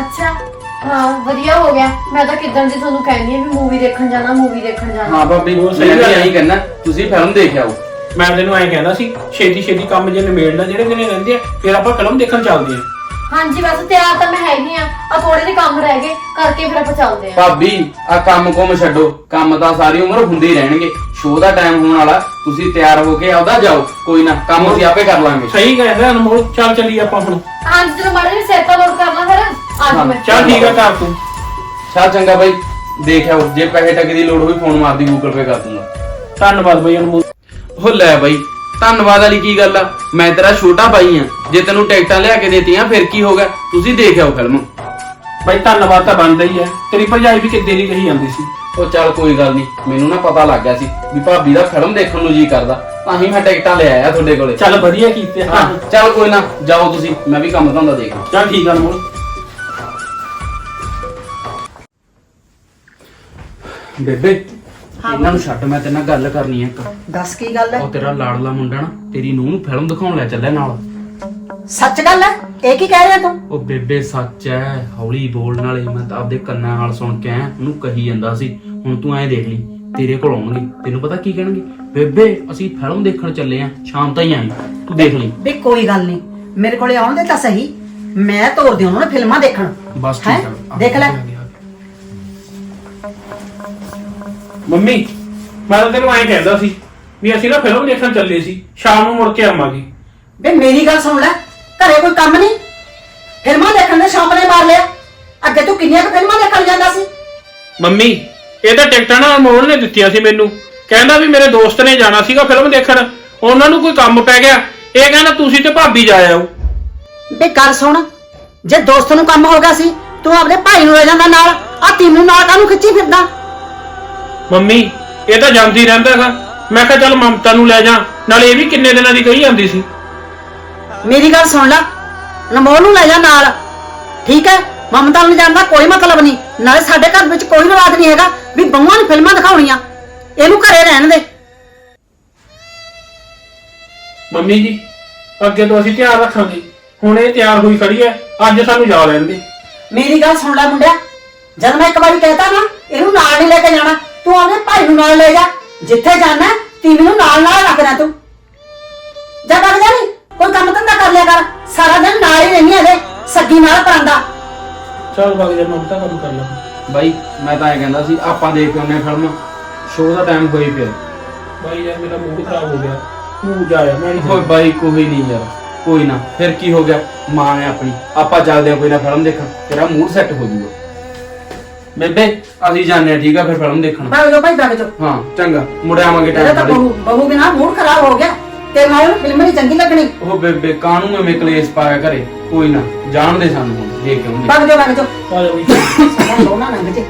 ਅੱਛਾ। ਹਾਂ ਵਧੀਆ ਹੋ ਗਿਆ। ਮੈਂ ਤਾਂ ਕਿਦਾਂ ਦੀ ਤੁਹਾਨੂੰ ਕਹਿੰਦੀ ਆ ਵੀ ਮੂਵੀ ਦੇਖਣ ਜਾਣਾ ਮੂਵੀ ਦੇਖਣ ਜਾਣਾ। ਹਾਂ ਭਾਬੀ ਉਹ ਸਹੀ ਗੱਲ ਗੱਲ ਹੈ। ਐਂ ਕਹਿਣਾ ਤੁਸੀਂ ਫਿਲਮ ਦੇਖ ਆਓ। ਮੈਂ ਤੈਨੂੰ ਐਂ ਕਹਿੰਦਾ ਸੀ ਛੇਤੀ ਛੇਤੀ ਕੰਮ ਜੇ ਨਿਬੇੜਨਾ ਜਿਹੜੇ ਦਿਨੇ ਰਹਿੰਦੇ ਆ ਫਿਰ ਆਪਾਂ ਫਿਲਮ ਦੇਖਣ ਚੱਲਦੇ ਆ। ਹਾਂਜੀ ਬਸ ਤਿਆਰ ਤਾਂ ਮੈਂ ਹੈਗੀ ਆ। ਆ ਥੋੜੇ ਜਿਹੇ ਕੰਮ ਰਹਿ ਗਏ ਕਰਕੇ ਫਿਰ ਆਪਾਂ ਚੱਲਦੇ ਆ। ਭਾਬੀ ਆ ਕੰਮ ਕੁਮ ਛੱਡੋ। ਕੰਮ ਤਾਂ ਸਾਰੀ ਉਮਰ ਹੁੰਦੇ ਹੀ ਰਹਿਣਗੇ। ਸ਼ੋਅ ਦਾ ਟਾਈਮ ਹੋਣ ਵਾਲਾ ਤੁਸੀਂ ਤਿਆਰ ਹੋ ਕੇ ਆਉਦਾ ਜਾਓ। ਕੋਈ ਨਾ ਕੰਮ ਅਸੀਂ ਆਪੇ ਕਰ ਲਾਂਗੇ। ਸਹੀ ਕਹਿੰਦਾ ਅਨਮੋਲ। ਚੱਲ ਚੱਲੀ ਆਪਾਂ ਹੁਣ। ਹਾਂਜੀ ਚਲੋ ਮਾੜੇ ਜਿਹੇ ਸੈਟ ਲੋਡ ਕਰ ਲਾਂ ਫਿਰ। ਮੈਂ। ਚੱਲ ਠੀਕ ਆ ਕਰ ਤੂੰ। ਚੱਲ ਚੰਗਾ ਬਾਈ। ਦੇਖ ਆਓ ਜੇ ਪੈਸੇ ਟਕੇ ਦੀ ਲੋੜ ਹੋਈ ਫੋਨ ਮਾਰਦੀ ਗੂਗਲ ਪੇ ਕਰ ਦੂੰਗਾ। ਧੰਨਵਾਦ ਬਈ ਅਨਮੋਲ ਉਹ ਲੈ ਬਾਈ ਧੰਨਵਾਦ ਵਾਲੀ ਕੀ ਗੱਲ ਆ? ਮੈਂ ਤੇਰਾ ਛੋਟਾ ਬਾਈ ਆ। ਜੇ ਤੈਨੂੰ ਟਿਕਟਾਂ ਲਿਆ ਕੇ ਦੇਤੀਆਂ ਫਿਰ ਕੀ ਹੋ ਗਿਆ? ਤੁਸੀਂ ਦੇਖ ਆਓ ਫਿਲਮ ਬਈ ਧੰਨਵਾਦ ਤਾਂ ਬਣਦਾ ਹੀ ਹੈ ਤੇਰੀ ਭਰਜਾਈ ਵੀ ਕਿੱਦੇ ਦੀ ਕਹੀ ਜਾਂਦੀ ਸੀ। ਉਹ ਚੱਲ ਕੋਈ ਗੱਲ ਨਹੀਂ ਮੈਨੂੰ ਨਾ ਪਤਾ ਲੱਗ ਗਿਆ ਸੀ ਵੀ ਭਾਬੀ ਦਾ ਫਿਲਮ ਦੇਖਣ ਨੂੰ ਜੀ ਕਰਦਾ। ਤਾਂ ਹੀ ਮੈਂ ਟਿਕਟਾਂ ਲੈ ਆਇਆ ਤੁਹਾਡੇ ਕੋਲੇ। ਚੱਲ ਵਧੀਆ ਕੀਤੇ। ਹਾਂ ਚੱਲ ਕੋਈ ਨਾ ਜਾਓ ਤੁਸੀਂ ਮੈਂ ਵੀ ਕੰਮ ਧੰਦਾ ਦੇਖਾਂ ਚੱਲ ਠੀਕ ਆ ਅਨਮੋਲ। ਬੇਬੇ ਇਹਨਾਂ ਨੂੰ ਛੱਡ ਮੈਂ ਤੇਰੇ ਨਾਲ ਗੱਲ ਕਰਨੀ ਆ ਇੱਕ। ਦੱਸ ਕੀ ਗੱਲ ਹੈ? ਉਹ ਤੇਰਾ ਲਾੜਲਾ ਮੁੰਡਾ ਨਾ ਤੇਰੀ ਨੂੰਹ ਨੂੰ ਫਿਲਮ ਦਿਖਾਉਣ ਲੈ ਚੱਲਿਆ ਨਾਲ। ਸੱਚ ਗੱਲ ਹੈ? ਇਹ ਕੀ ਕਹਿ ਰਿਹਾ ਤੂੰ? ਉਹ ਬੇਬੇ ਸੱਚ ਐ ਹੌਲੀ ਬੋਲਣ ਵਾਲੇ ਮੈਂ ਤਾਂ ਆਪਦੇ ਕੰਨਾਂ ਨਾਲ ਸੁਣ ਕੇ ਆਇਆ ਉਹਨੂੰ ਕਹੀ ਜਾਂਦਾ ਸੀ ਹੁਣ ਤੂੰ ਐਂ ਦੇਖ ਲਈ ਤੇਰੇ ਕੋਲ ਆਉਣਗੇ ਤੈਨੂੰ ਪਤਾ ਕੀ ਕਹਿਣਗੇ? ਬੇਬੇ ਅਸੀਂ ਫਿਲਮ ਦੇਖਣ ਚੱਲੇ ਆ ਸ਼ਾਮ ਤਾਈਂ ਆਈ ਤੂੰ ਦੇਖ ਲਈ। ਵੀ ਕੋਈ ਗੱਲ ਨਹੀਂ ਮੇਰੇ ਕੋਲੇ ਆਉਣ ਦੇ ਤਾਂ ਸਹੀ ਮੈਂ ਤੋਰਦੀ ਉਹਨਾਂ ਨੂੰ ਫਿਲਮਾਂ ਦੇਖਣ। ਬਸ ਹੈਂ? ਠੀਕ ਆ ਦੇਖ ਲੈ। ਮੰਮੀ ਮੈਂ ਤਾਂ ਤੈਨੂੰ ਐਂ ਕਹਿੰਦਾ ਸੀ ਵੀ ਅਸੀਂ ਨਾ ਫਿਲਮ ਦੇਖਣ ਚੱਲੇ ਸੀ ਸ਼ਾਮ ਨੂੰ ਮੁੜ ਕੇ ਆਵਾਂਗੇ। ਵੇ ਮੇਰੀ ਗੱਲ ਸੁਣ ਲੈ ਘਰੇ ਕੋਈ ਕੰਮ ਨਹੀਂ? ਫਿਲਮਾਂ ਦੇਖਣ ਦੇ ਸ਼ੌਂਕ ਨੇ ਮਾਰ ਲਿਆ। ਅੱਗੇ ਤੂੰ ਕਿੰਨੀਆਂ ਕੁ ਫਿਲਮਾਂ ਦੇਖਣ ਜਾਂਦਾ ਸੀ? ਮੰਮੀ ਇਹ ਤਾਂ ਟਿਕਟਾਂ ਨਾ ਅਨਮੋਲ ਨੇ ਦਿੱਤੀਆਂ ਸੀ ਮੈਨੂੰ। ਕਹਿੰਦਾ ਵੀ ਮੇਰੇ ਦੋਸਤ ਨੇ ਜਾਣਾ ਸੀਗਾ ਫਿਲਮ ਦੇਖਣ। ਉਹਨਾਂ ਨੂੰ ਕੋਈ ਕੰਮ ਪੈ ਗਿਆ। ਇਹ ਕਹਿੰਦਾ ਤੁਸੀਂ ਤੇ ਭਾਬੀ ਜਾ ਆਓ। ਬੇ ਗੱਲ ਸੁਣ ਜੇ ਦੋਸਤ ਨੂੰ ਕੰਮ ਹੋ ਗਿਆ ਸੀ ਤੂੰ ਆਪਣੇ ਭਾਈ ਨੂੰ ਲੈ ਜਾਂਦਾ ਨਾਲ। ਆ ਤੀਮੂ ਨਾਲ ਕਾਹਨੂੰ ਖਿੱਚੀ ਫਿਰਦਾ? ਮੰਮੀ ਇਹ ਤਾਂ ਜਾਂਦੀ ਰਹਿੰਦਾ ਹੈਗਾ ਮੈਂ ਕਿਹਾ ਚੱਲ ਮਮਤਾ ਨੂੰ ਲੈ ਜਾ ਨਾਲੇ ਇਹ ਵੀ ਕਿੰਨੇ ਦਿਨਾਂ ਦੀ ਕਹੀ ਜਾਂਦੀ ਸੀ। ਮੇਰੀ ਗੱਲ ਸੁਣ ਲੈ ਨਮੋਲ ਨੂੰ ਲੈ ਜਾ ਨਾਲ। ਠੀਕ ਹੈ ਮਮਤਾ ਨੂੰ ਜਾਣ ਦਾ ਕੋਈ ਮਤਲਬ ਨਹੀਂ। ਨਾਲੇ ਸਾਡੇ ਘਰ ਵਿੱਚ ਕੋਈ ਰਿਵਾਜ ਨਹੀਂ ਹੈਗਾ ਵੀ ਬੰਗਾਂ ਨੂੰ ਫਿਲਮਾਂ ਦਿਖਾਉਣੀਆਂ। ਇਹਨੂੰ ਘਰੇ ਰਹਿਣ ਦੇ। ਮੰਮੀ ਜੀ ਅੱਗੇ ਤੋਂ ਅਸੀਂ ਧਿਆਨ ਰੱਖਾਂਗੇ। ਹੁਣ ਇਹ ਤਿਆਰ ਹੋਈ ਖੜੀ ਹੈ ਅੱਜ ਸਾਨੂੰ ਜਾ ਲੈਣ ਦੇ। ਮੇਰੀ ਗੱਲ ਸੁਣ ਲੈ ਮੁੰਡਿਆ। ਜਦ ਮੈਂ ਇੱਕ ਵਾਰੀ ਕਹਿਤਾ ਨਾ ਇਹਨੂੰ ਨਾਲ ਨਹੀਂ ਲੈ ਕੇ ਜਾਣਾ। ਤੂੰ ਆਪਣੇ ਭਾਈ ਨੂੰ ਨਾਲ ਲੈ ਜਾ। ਜਿੱਥੇ ਜਾਣਾ ਤੀਵੀ ਨੂੰ ਨਾਲ ਨਾਲ ਰੱਖਣਾ ਤੂੰ। ਜਾ ਵਗ ਜਾ ਨੀ ਕੋਈ ਕੰਮ ਧੰਦਾ ਕਰ ਲਿਆ ਕਰ। ਸਾਰਾ ਦਿਨ ਨਾਲ ਹੀ ਰਹਿਣੀ ਇਹਦੇ ਸੱਗੀ ਨਾਲ ਪਰਾਂਦਾ। ਚੱਲ ਵਗ ਜਾ ਮਮਤਾ ਕੰਮ ਕਰ ਲਾ। ਬਾਈ ਮੈਂ ਤਾਂ ਐ ਕਹਿੰਦਾ ਸੀ ਆਪਾਂ ਦੇਖ ਕੇ ਆਉਂਦੇ ਫਿਲਮ। ਸ਼ੋਅ ਦਾ ਟਾਈਮ ਹੋਈ ਪਿਆ। ਬਾਈ ਯਾਰ ਮੇਰਾ ਮੂਡ ਖਰਾਬ ਹੋ ਗਿਆ। ਤੂੰ ਜਾ ਯਾਰ ਮੈਂ ਨਹੀਂ ਓਏ ਬਾਈ ਕੋਈ ਨਹੀਂ ਯਾਰ ਕੋਈ ਨਾ। ਫਿਰ ਕੀ ਹੋ ਗਿਆ? ਮਾਂ ਹੈ ਆਪਣੀ। ਆਪਾਂ ਚੱਲਦੇ ਆ ਕੋਈ ਨਾ ਫਿਲਮ ਦੇਖਣ। ਤੇਰਾ ਮੂਡ ਸੈੱਟ ਹੋ ਜਾਊਗਾ। ਬੇਬੇ ਅਸੀਂ ਜਾਂਦੇ ਆ ਠੀਕ ਆ ਫਿਰ ਫਿਲਮ ਦੇਖਣ। ਵਗ ਜਾ ਭਾਈ ਜਾ। ਹਾਂ ਚੰਗਾ ਮੁੜ ਆਵਾਂਗੇ ਇਹਦਾ ਟਾਈਮ ਤਾਂ ਨਾਲ ਬਹੂ ਬਹੂ ਬਿਨਾ ਮੂਡ ਖਰਾਬ ਹੋ ਗਿਆ। ਤੇ ਨਾਲ ਫਿਲਮ ਨਹੀਂ ਚੰਗੀ ਲੱਗਣੀ। ਉਹ ਬੇਬੇ ਕਾਹਨੂੰ ਐਵੇਂ ਕਲੇਸ਼ ਪਾਇਆ ਘਰੇ? ਕੋਈ ਨਾ ਜਾਣਦੇ ਸਾਨੂੰ ਹੁਣ ਦੇਖ ਕੇ ਆਉਂਦੇ। ਵਗ ਜਾ ਵਗ ਜਾ। ਸਾਡਾ ਲੋਨਾ ਨੰਗ ਜੇ।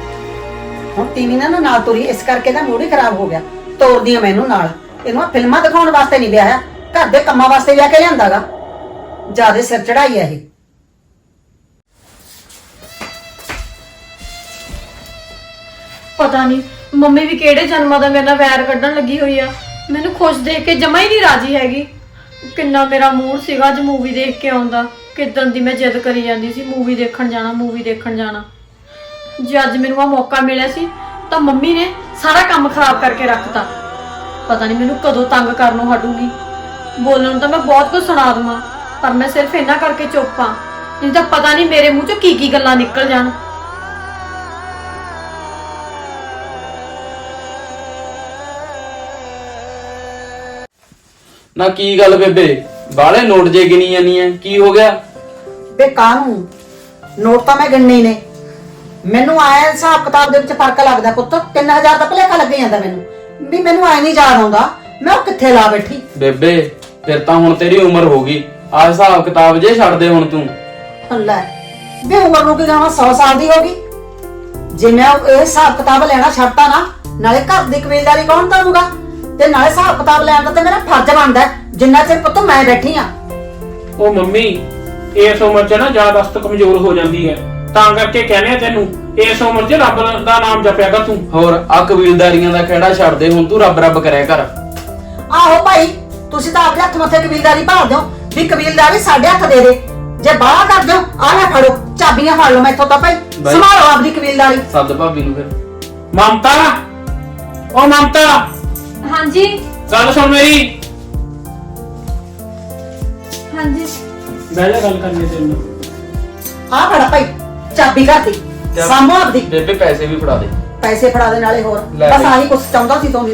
ਹੁਣ ਤੀਵੀ ਨਾ ਨਾ ਨਾਲ ਤੁਰੀ ਇਸ ਕਰਕੇ ਦਾ ਮੂਡ ਹੀ ਖਰਾਬ ਹੋ ਗਿਆ। ਤੋਰਦੀ ਆ ਮੈਨੂੰ ਨਾਲ। ਇਹਨੂੰ ਆਹ ਫਿਲਮਾਂ ਦਿਖਾਉਣ ਵਾਸਤੇ ਨਹੀਂ ਵਿਆਹਿਆ ਘਰ ਦੇ ਕੰਮਾਂ ਵਾਸਤੇ ਵਿਆਹ ਕੇ ਲਿਆਂਦਾਗਾ ਜਿਆਦੇ ਸਿਰ ਚੜਾਈ ਆ ਇਹ। ਪਤਾ ਨਹੀਂ, ਮੰਮੀ ਵੀ ਕਿਹੜੇ ਜਨਮਾਂ ਦਾ ਮੇਰੇ ਨਾਲ ਵੈਰ ਕੱਢਣ ਲੱਗੀ ਹੋਈ ਆ। ਮੈਨੂੰ ਖੁਸ਼ ਦੇਖ ਕੇ ਜਮਾ ਹੀ ਨਹੀਂ ਰਾਜੀ ਹੈਗੀ। ਕਿੰਨਾ ਮੇਰਾ ਮੂਡ ਸੀਗਾ ਅੱਜ ਮੂਵੀ ਦੇਖ ਕੇ ਆਉਂਦਾ ਕਿਦਨ ਦੀ ਮੈਂ ਜਿੱਦ ਕਰੀ ਜਾਂਦੀ ਸੀ ਮੂਵੀ ਦੇਖਣ ਜਾਣਾ ਮੂਵੀ ਦੇਖਣ ਜਾਣਾ। ਜੇ ਅੱਜ ਮੈਨੂੰ ਆ ਮੌਕਾ ਮਿਲਿਆ ਸੀ, ਤਾਂ ਮੰਮੀ ਨੇ ਸਾਰਾ ਕੰਮ ਖਰਾਬ ਕਰਕੇ ਰੱਖਤਾ। ਪਤਾ ਨਹੀਂ ਮੈਨੂੰ ਕਦੋਂ ਤੰਗ ਕਰਨੋਂ ਹਟੂਗੀ। ਬੋਲਣ ਨੂੰ ਤਾਂ ਮੈਂ ਬਹੁਤ ਕੁਝ ਸੁਣਾ ਦਵਾਂ, ਪਰ ਮੈਂ ਸਿਰਫ ਇਹਨਾਂ ਕਰਕੇ ਚੁੱਪ ਆ। ਨਹੀਂ ਤਾਂ ਪਤਾ ਨਹੀਂ ਮੇਰੇ ਮੂੰਹ ਚੋਂ ਕੀ ਕੀ ਗੱਲਾਂ ਨਿਕਲ ਜਾਣ। ਨਾ ਕੀ ਗੱਲ ਬੇਬੇ? ਬਾਲੇ ਨੋਟ ਜੇ ਗਿਣੀ ਜਾਂਦੀਆਂ ਕੀ ਹੋ ਗਿਆ? ਬੇ ਕਾਹਨੂੰ? ਨੋਟ ਤਾਂ ਮੈਂ ਗਿਣਨੇ ਨੇ। ਮੈਨੂੰ ਆਇਆ ਹਿਸਾਬ ਕਿਤਾਬ ਦੇ ਵਿੱਚ ਫ਼ਰਕ ਲੱਗਦਾ ਪੁੱਤ। 3000 ਦਾ ਭਲੇਖਾ ਲੱਗ ਜਾਂਦਾ ਮੈਨੂੰ। ਵੀ ਮੈਨੂੰ ਆਇਆ ਨਹੀਂ ਯਾਦ ਆਉਂਦਾ। ਮੈਂ ਉਹ ਕਿੱਥੇ ਲਾ ਬੈਠੀ? ਬੇਬੇ ਫਿਰ ਤਾਂ ਹੁਣ ਤੇਰੀ ਉਮਰ ਹੋ ਗਈ। ਆ ਹਿਸਾਬ ਕਿਤਾਬ ਜੇ ਛੱਡ ਦੇ ਹੁਣ ਤੂੰ। ਲੈ ਵੀ ਉਮਰ ਨੂੰ ਕੀ ਗਾਵਾਂ 100 ਸਾਲ ਦੀ ਹੋ ਗਈ। ਜੇ ਮੈਂ ਉਹ ਇਹ ਹਿਸਾਬ ਕਿਤਾਬ ਲੈਣਾ ਛੱਡਤਾ ਨਾ ਨਾਲੇ ਘਰ ਦੀ ਕਬੀਲਦਾਰੀ ਕੌਣ ਕਰੂਗਾ? ਤੇ ਨਾਲੇ ਹਿਸਾਬ ਕਿਤਾਬ ਲੈਣ ਦਾ ਤਾਂ ਮੇਰਾ ਫਰਜ਼ ਬਣਦਾ ਹੈ, ਜਿੰਨਾ ਚਿਰ ਪੁੱਤ ਮੈਂ ਬੈਠੀ ਆ ਉਹ ਮੰਮੀ ਇਸ ਉਮਰ 'ਚ ਨਾ ਯਾਦਾਸ਼ਤ ਕਮਜ਼ੋਰ ਹੋ ਜਾਂਦੀ ਹੈ। ਤਾਂ ਕਰਕੇ ਕਹਿੰਦੇ ਆ ਤੈਨੂੰ ਇਸ ਉਮਰ 'ਚ ਰੱਬ ਦਾ ਨਾਮ ਜਪਿਆ ਕਰ ਤੂੰ। ਹੋਰ ਆ ਕਬੀਲਦਾਰੀਆਂ ਦਾ ਖਹਿੜਾ ਛੱਡ ਦੇ ਹੁਣ ਤੂੰ ਰੱਬ ਰੱਬ ਕਰਿਆ ਕਰ। ਆਹੋ ਭਾਈ ਤੁਸੀਂ ਤਾਂ ਆਪਣੇ ਹੱਥ ਮੱਥੇ ਕਬੀਲਦਾਰੀ ਭਾਲ ਦਿਓ ਵੀ ਕਬੀਲਦਾਰੀ ਸਾਡੇ ਹੱਥ ਦੇ ਦੇ। ਜੇ ਬਾਹਰ ਕਰ ਦਿਓ ਆ ਲੈ ਫੜੋ ਚਾਬੀਆਂ ਫੜ ਲਓ ਮੈਥੋਂ ਤਾਂ ਭਾਈ। ਬਾਈ। ਸੰਭਾਲੋ ਆਪਦੀ ਕਬੀਲਦਾਰੀ। ਸੱਦ ਭਾਬੀ ਨੂੰ ਫਿਰ। ਮਮਤਾ ਉਹ ਮਮਤਾ। ਹਾਂਜੀ। ਗੱਲ ਸੁਣ ਮੇਰੀ। ਹਾਂਜੀ। ਬਹਿ ਜਾ ਗੱਲ ਕਰਨੀ ਤੇਰੇ ਨਾਲ। ਆ ਫੜ ਭਾਈ ਚਾਬੀ ਘਰ ਦੀ ਚੱਲ। ਸਾਂਭੋ ਆਪਦੀ ਬੇਬੇ ਪੈਸੇ ਵੀ ਫੜਾ ਦੇ। ਪੈਸੇ ਫੜਾ ਦੇ ਨਾਲੇ ਹੋਰ। ਲੈ ਬਸ ਬਈ। ਆਹੀ ਕੁਛ ਚਾਹੁੰਦਾ ਸੀ ਤੋਂ ਵੀ।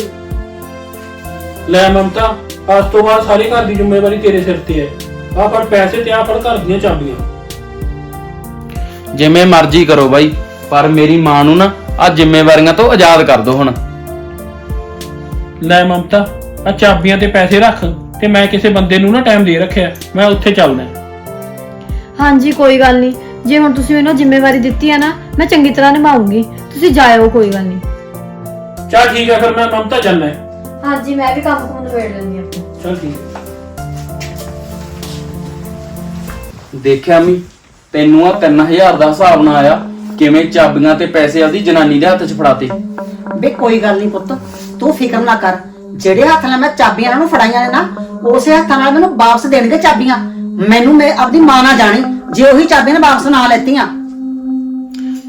ਲੈ ਮਮਤਾ ਅੱਜ ਤੋਂ ਬਾਅਦ ਸਾਰੀ ਘਰ ਦੀ ਜ਼ਿੰਮੇਵਾਰੀ ਤੇਰੇ ਸਿਰ ਤੇ ਹੈ। ਆ ਪਰ ਪੈਸੇ ਤੇ ਆ ਫੜ ਘਰ ਦੀਆਂ ਚਾਬੀਆਂ। ਜਿਵੇਂ ਮਰਜ਼ੀ ਕਰੋ ਬਾਈ ਪਰ ਮੇਰੀ ਮਾਂ ਨੂੰ ਨਾ ਆ ਜ਼ਿੰਮੇਵਾਰੀਆਂ ਤੋਂ ਆਜ਼ਾਦ ਕਰ ਦਿਓ ਹੁਣ। ਲੈ ਮਮਤਾ ਆ ਚਾਬੀਆਂ ਤੇ ਪੈਸੇ ਰੱਖ ਤੇ ਮੈਂ ਕਿਸੇ ਬੰਦੇ ਨੂੰ ਨਾ ਟਾਈਮ ਦੇ ਰੱਖਿਆ। ਮੈਂ ਉੱਥੇ ਚੱਲਣਾ। ਹਾਂਜੀ ਕੋਈ ਗੱਲ ਨਹੀਂ। ਜੇ ਹੁਣ ਤੁਸੀਂ ਮੈਨੂੰ ਜ਼ਿੰਮੇਵਾਰੀ ਦਿੱਤੀ ਆ ਨਾ ਮੈਂ ਚੰਗੀ ਤਰ੍ਹਾਂ ਨਿਭਾਉਂਗੀ। ਤੁਸੀਂ ਜਾਇਓ ਕੋਈ ਗੱਲ ਨਹੀਂ। ਚੱਲ ਠੀਕ ਹੈ ਫਿਰ ਮੈਂ ਮਮਤਾ ਚੱਲਣਾ। ਹੈ ਹਾਂਜੀ ਮੈਂ ਵੀ ਕੰਮ ਕੁਮ ਨਿਬੇੜ ਲੈਂਦੀ ਆਪਣਾ ਚੱਲ ਠੀਕ ਹੈ ਦੇਖਿਆ ਮੀ ਤੈਨੂੰ ਆ 3000 ਦਾ ਹਿਸਾਬ ਨਾ ਆਇਆ। ਕਿਵੇਂ ਚਾਬੀਆਂ ਤੇ ਪੈਸੇ ਆਦੀ ਜਨਾਨੀ ਦੇ ਹੱਥ 'ਚ ਫੜਾਤੇ? ਬੇ ਕੋਈ ਗੱਲ ਨਹੀਂ ਪੁੱਤ। ਤੂੰ ਫਿਕਰ ਨਾ ਕਰ। ਜਿਹੜੇ ਹੱਥ ਨਾਲ ਮੈਂ ਚਾਬੀਆਂ ਇਹਨਾਂ ਨੂੰ ਫੜਾਈਆਂ ਨੇ ਨਾ ਉਸੇ ਹੱਥਾਂ ਨਾਲ ਮੈਨੂੰ ਵਾਪਸ ਦੇਣਗੇ ਚਾਬੀਆਂ। ਮੈਨੂੰ ਮੈਂ ਆਪਣੀ ਮਾਂ ਨਾ ਜਾਣੀ ਜੇ ਉਹੀ ਚਾਬੀਆਂ ਨੇ ਵਾਪਸ ਨਾ ਲੈਤੀਆਂ।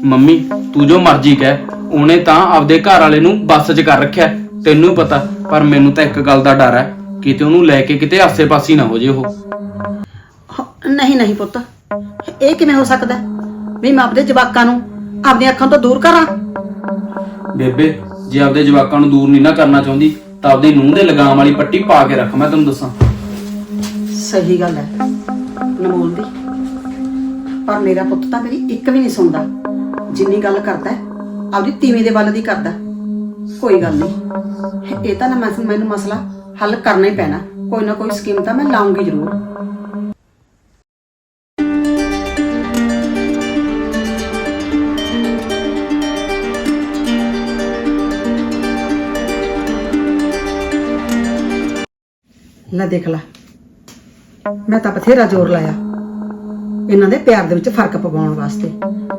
ਮੰਮੀ ਤੂੰ ਜੋ ਮਰਜ਼ੀ ਕਹਿ ਉਹਨੇ ਤਾਂ ਆਪਦੇ ਘਰ ਵਾਲੇ ਨੂੰ ਬੱਸ 'ਚ ਕਰ ਰੱਖਿਆ ਤੈਨੂੰ ਪਤਾ ਪਰ ਮੈਨੂੰ ਤਾਂ ਇੱਕ ਗੱਲ ਦਾ ਡਰ ਹੈ ਕਿਤੇ ਉਹਨੂੰ ਲੈ ਕੇ ਕਿਤੇ ਆਸੇ-ਪਾਸੇ ਨਾ ਹੋ ਜੇ ਉਹ। ਨਹੀਂ ਨਹੀਂ ਪੁੱਤ। ਇਹ ਕਿਵੇਂ ਹੋ ਸਕਦਾ? ਵੀ ਮੈਂ ਆਪਣੇ ਜਵਾਕਾਂ ਨੂੰ ਆਪਣੀਆਂ ਅੱਖਾਂ ਤੋਂ ਦੂਰ ਕਰਾਂ। ਬੇਬੇ ਜੇ ਆਪਦੇ ਜਵਾਕਾਂ ਨੂੰ ਦੂਰ ਨਹੀਂ ਨਾ ਕਰਨਾ ਚਾਹੁੰਦੀ ਤਾਂ ਆਪਦੀ ਨੂੰਹ ਦੇ ਲਗਾਮ ਵਾਲੀ ਪੱਟੀ ਪਾ ਕੇ ਰੱਖ ਮੈਂ ਤੈਨੂੰ ਦੱਸਾਂ। ਸਹੀ ਗੱਲ ਹੈ ਨਮੋਲ ਦੀ। ਪਰ ਮੇਰਾ ਪੁੱਤ ਤਾਂ ਮੇਰੀ ਇੱਕ ਵੀ ਨਹੀਂ ਸੁਣਦਾ। ਜਿੰਨੀ ਗੱਲ ਕਰਦਾ ਹੈ, ਆਪਦੀ ਤੀਵੀਂ ਦੇ ਵੱਲ ਦੀ ਕਰਦਾ ਕੋਈ ਗੱਲ ਨਹੀਂ ਇਹ ਤਾਂ ਨਾ ਮਸ- ਮੈਨੂੰ ਮਸਲਾ ਹੱਲ ਕਰਨਾ ਹੀ ਪੈਣਾ। ਕੋਈ ਨਾ ਕੋਈ ਸਕੀਮ ਤਾਂ ਮੈਂ ਲਾਉਂਗੀ ਜ਼ਰੂਰ। ਲੈ ਦੇਖ ਲੈ। ਮੈਂ ਤਾਂ ਬਥੇਰਾ ਜ਼ੋਰ ਲਾਇਆ। ਇਹਨਾਂ ਦੇ ਪਿਆਰ ਦੇ ਵਿੱਚ ਫ਼ਰਕ ਪਵਾਉਣ ਵਾਸਤੇ।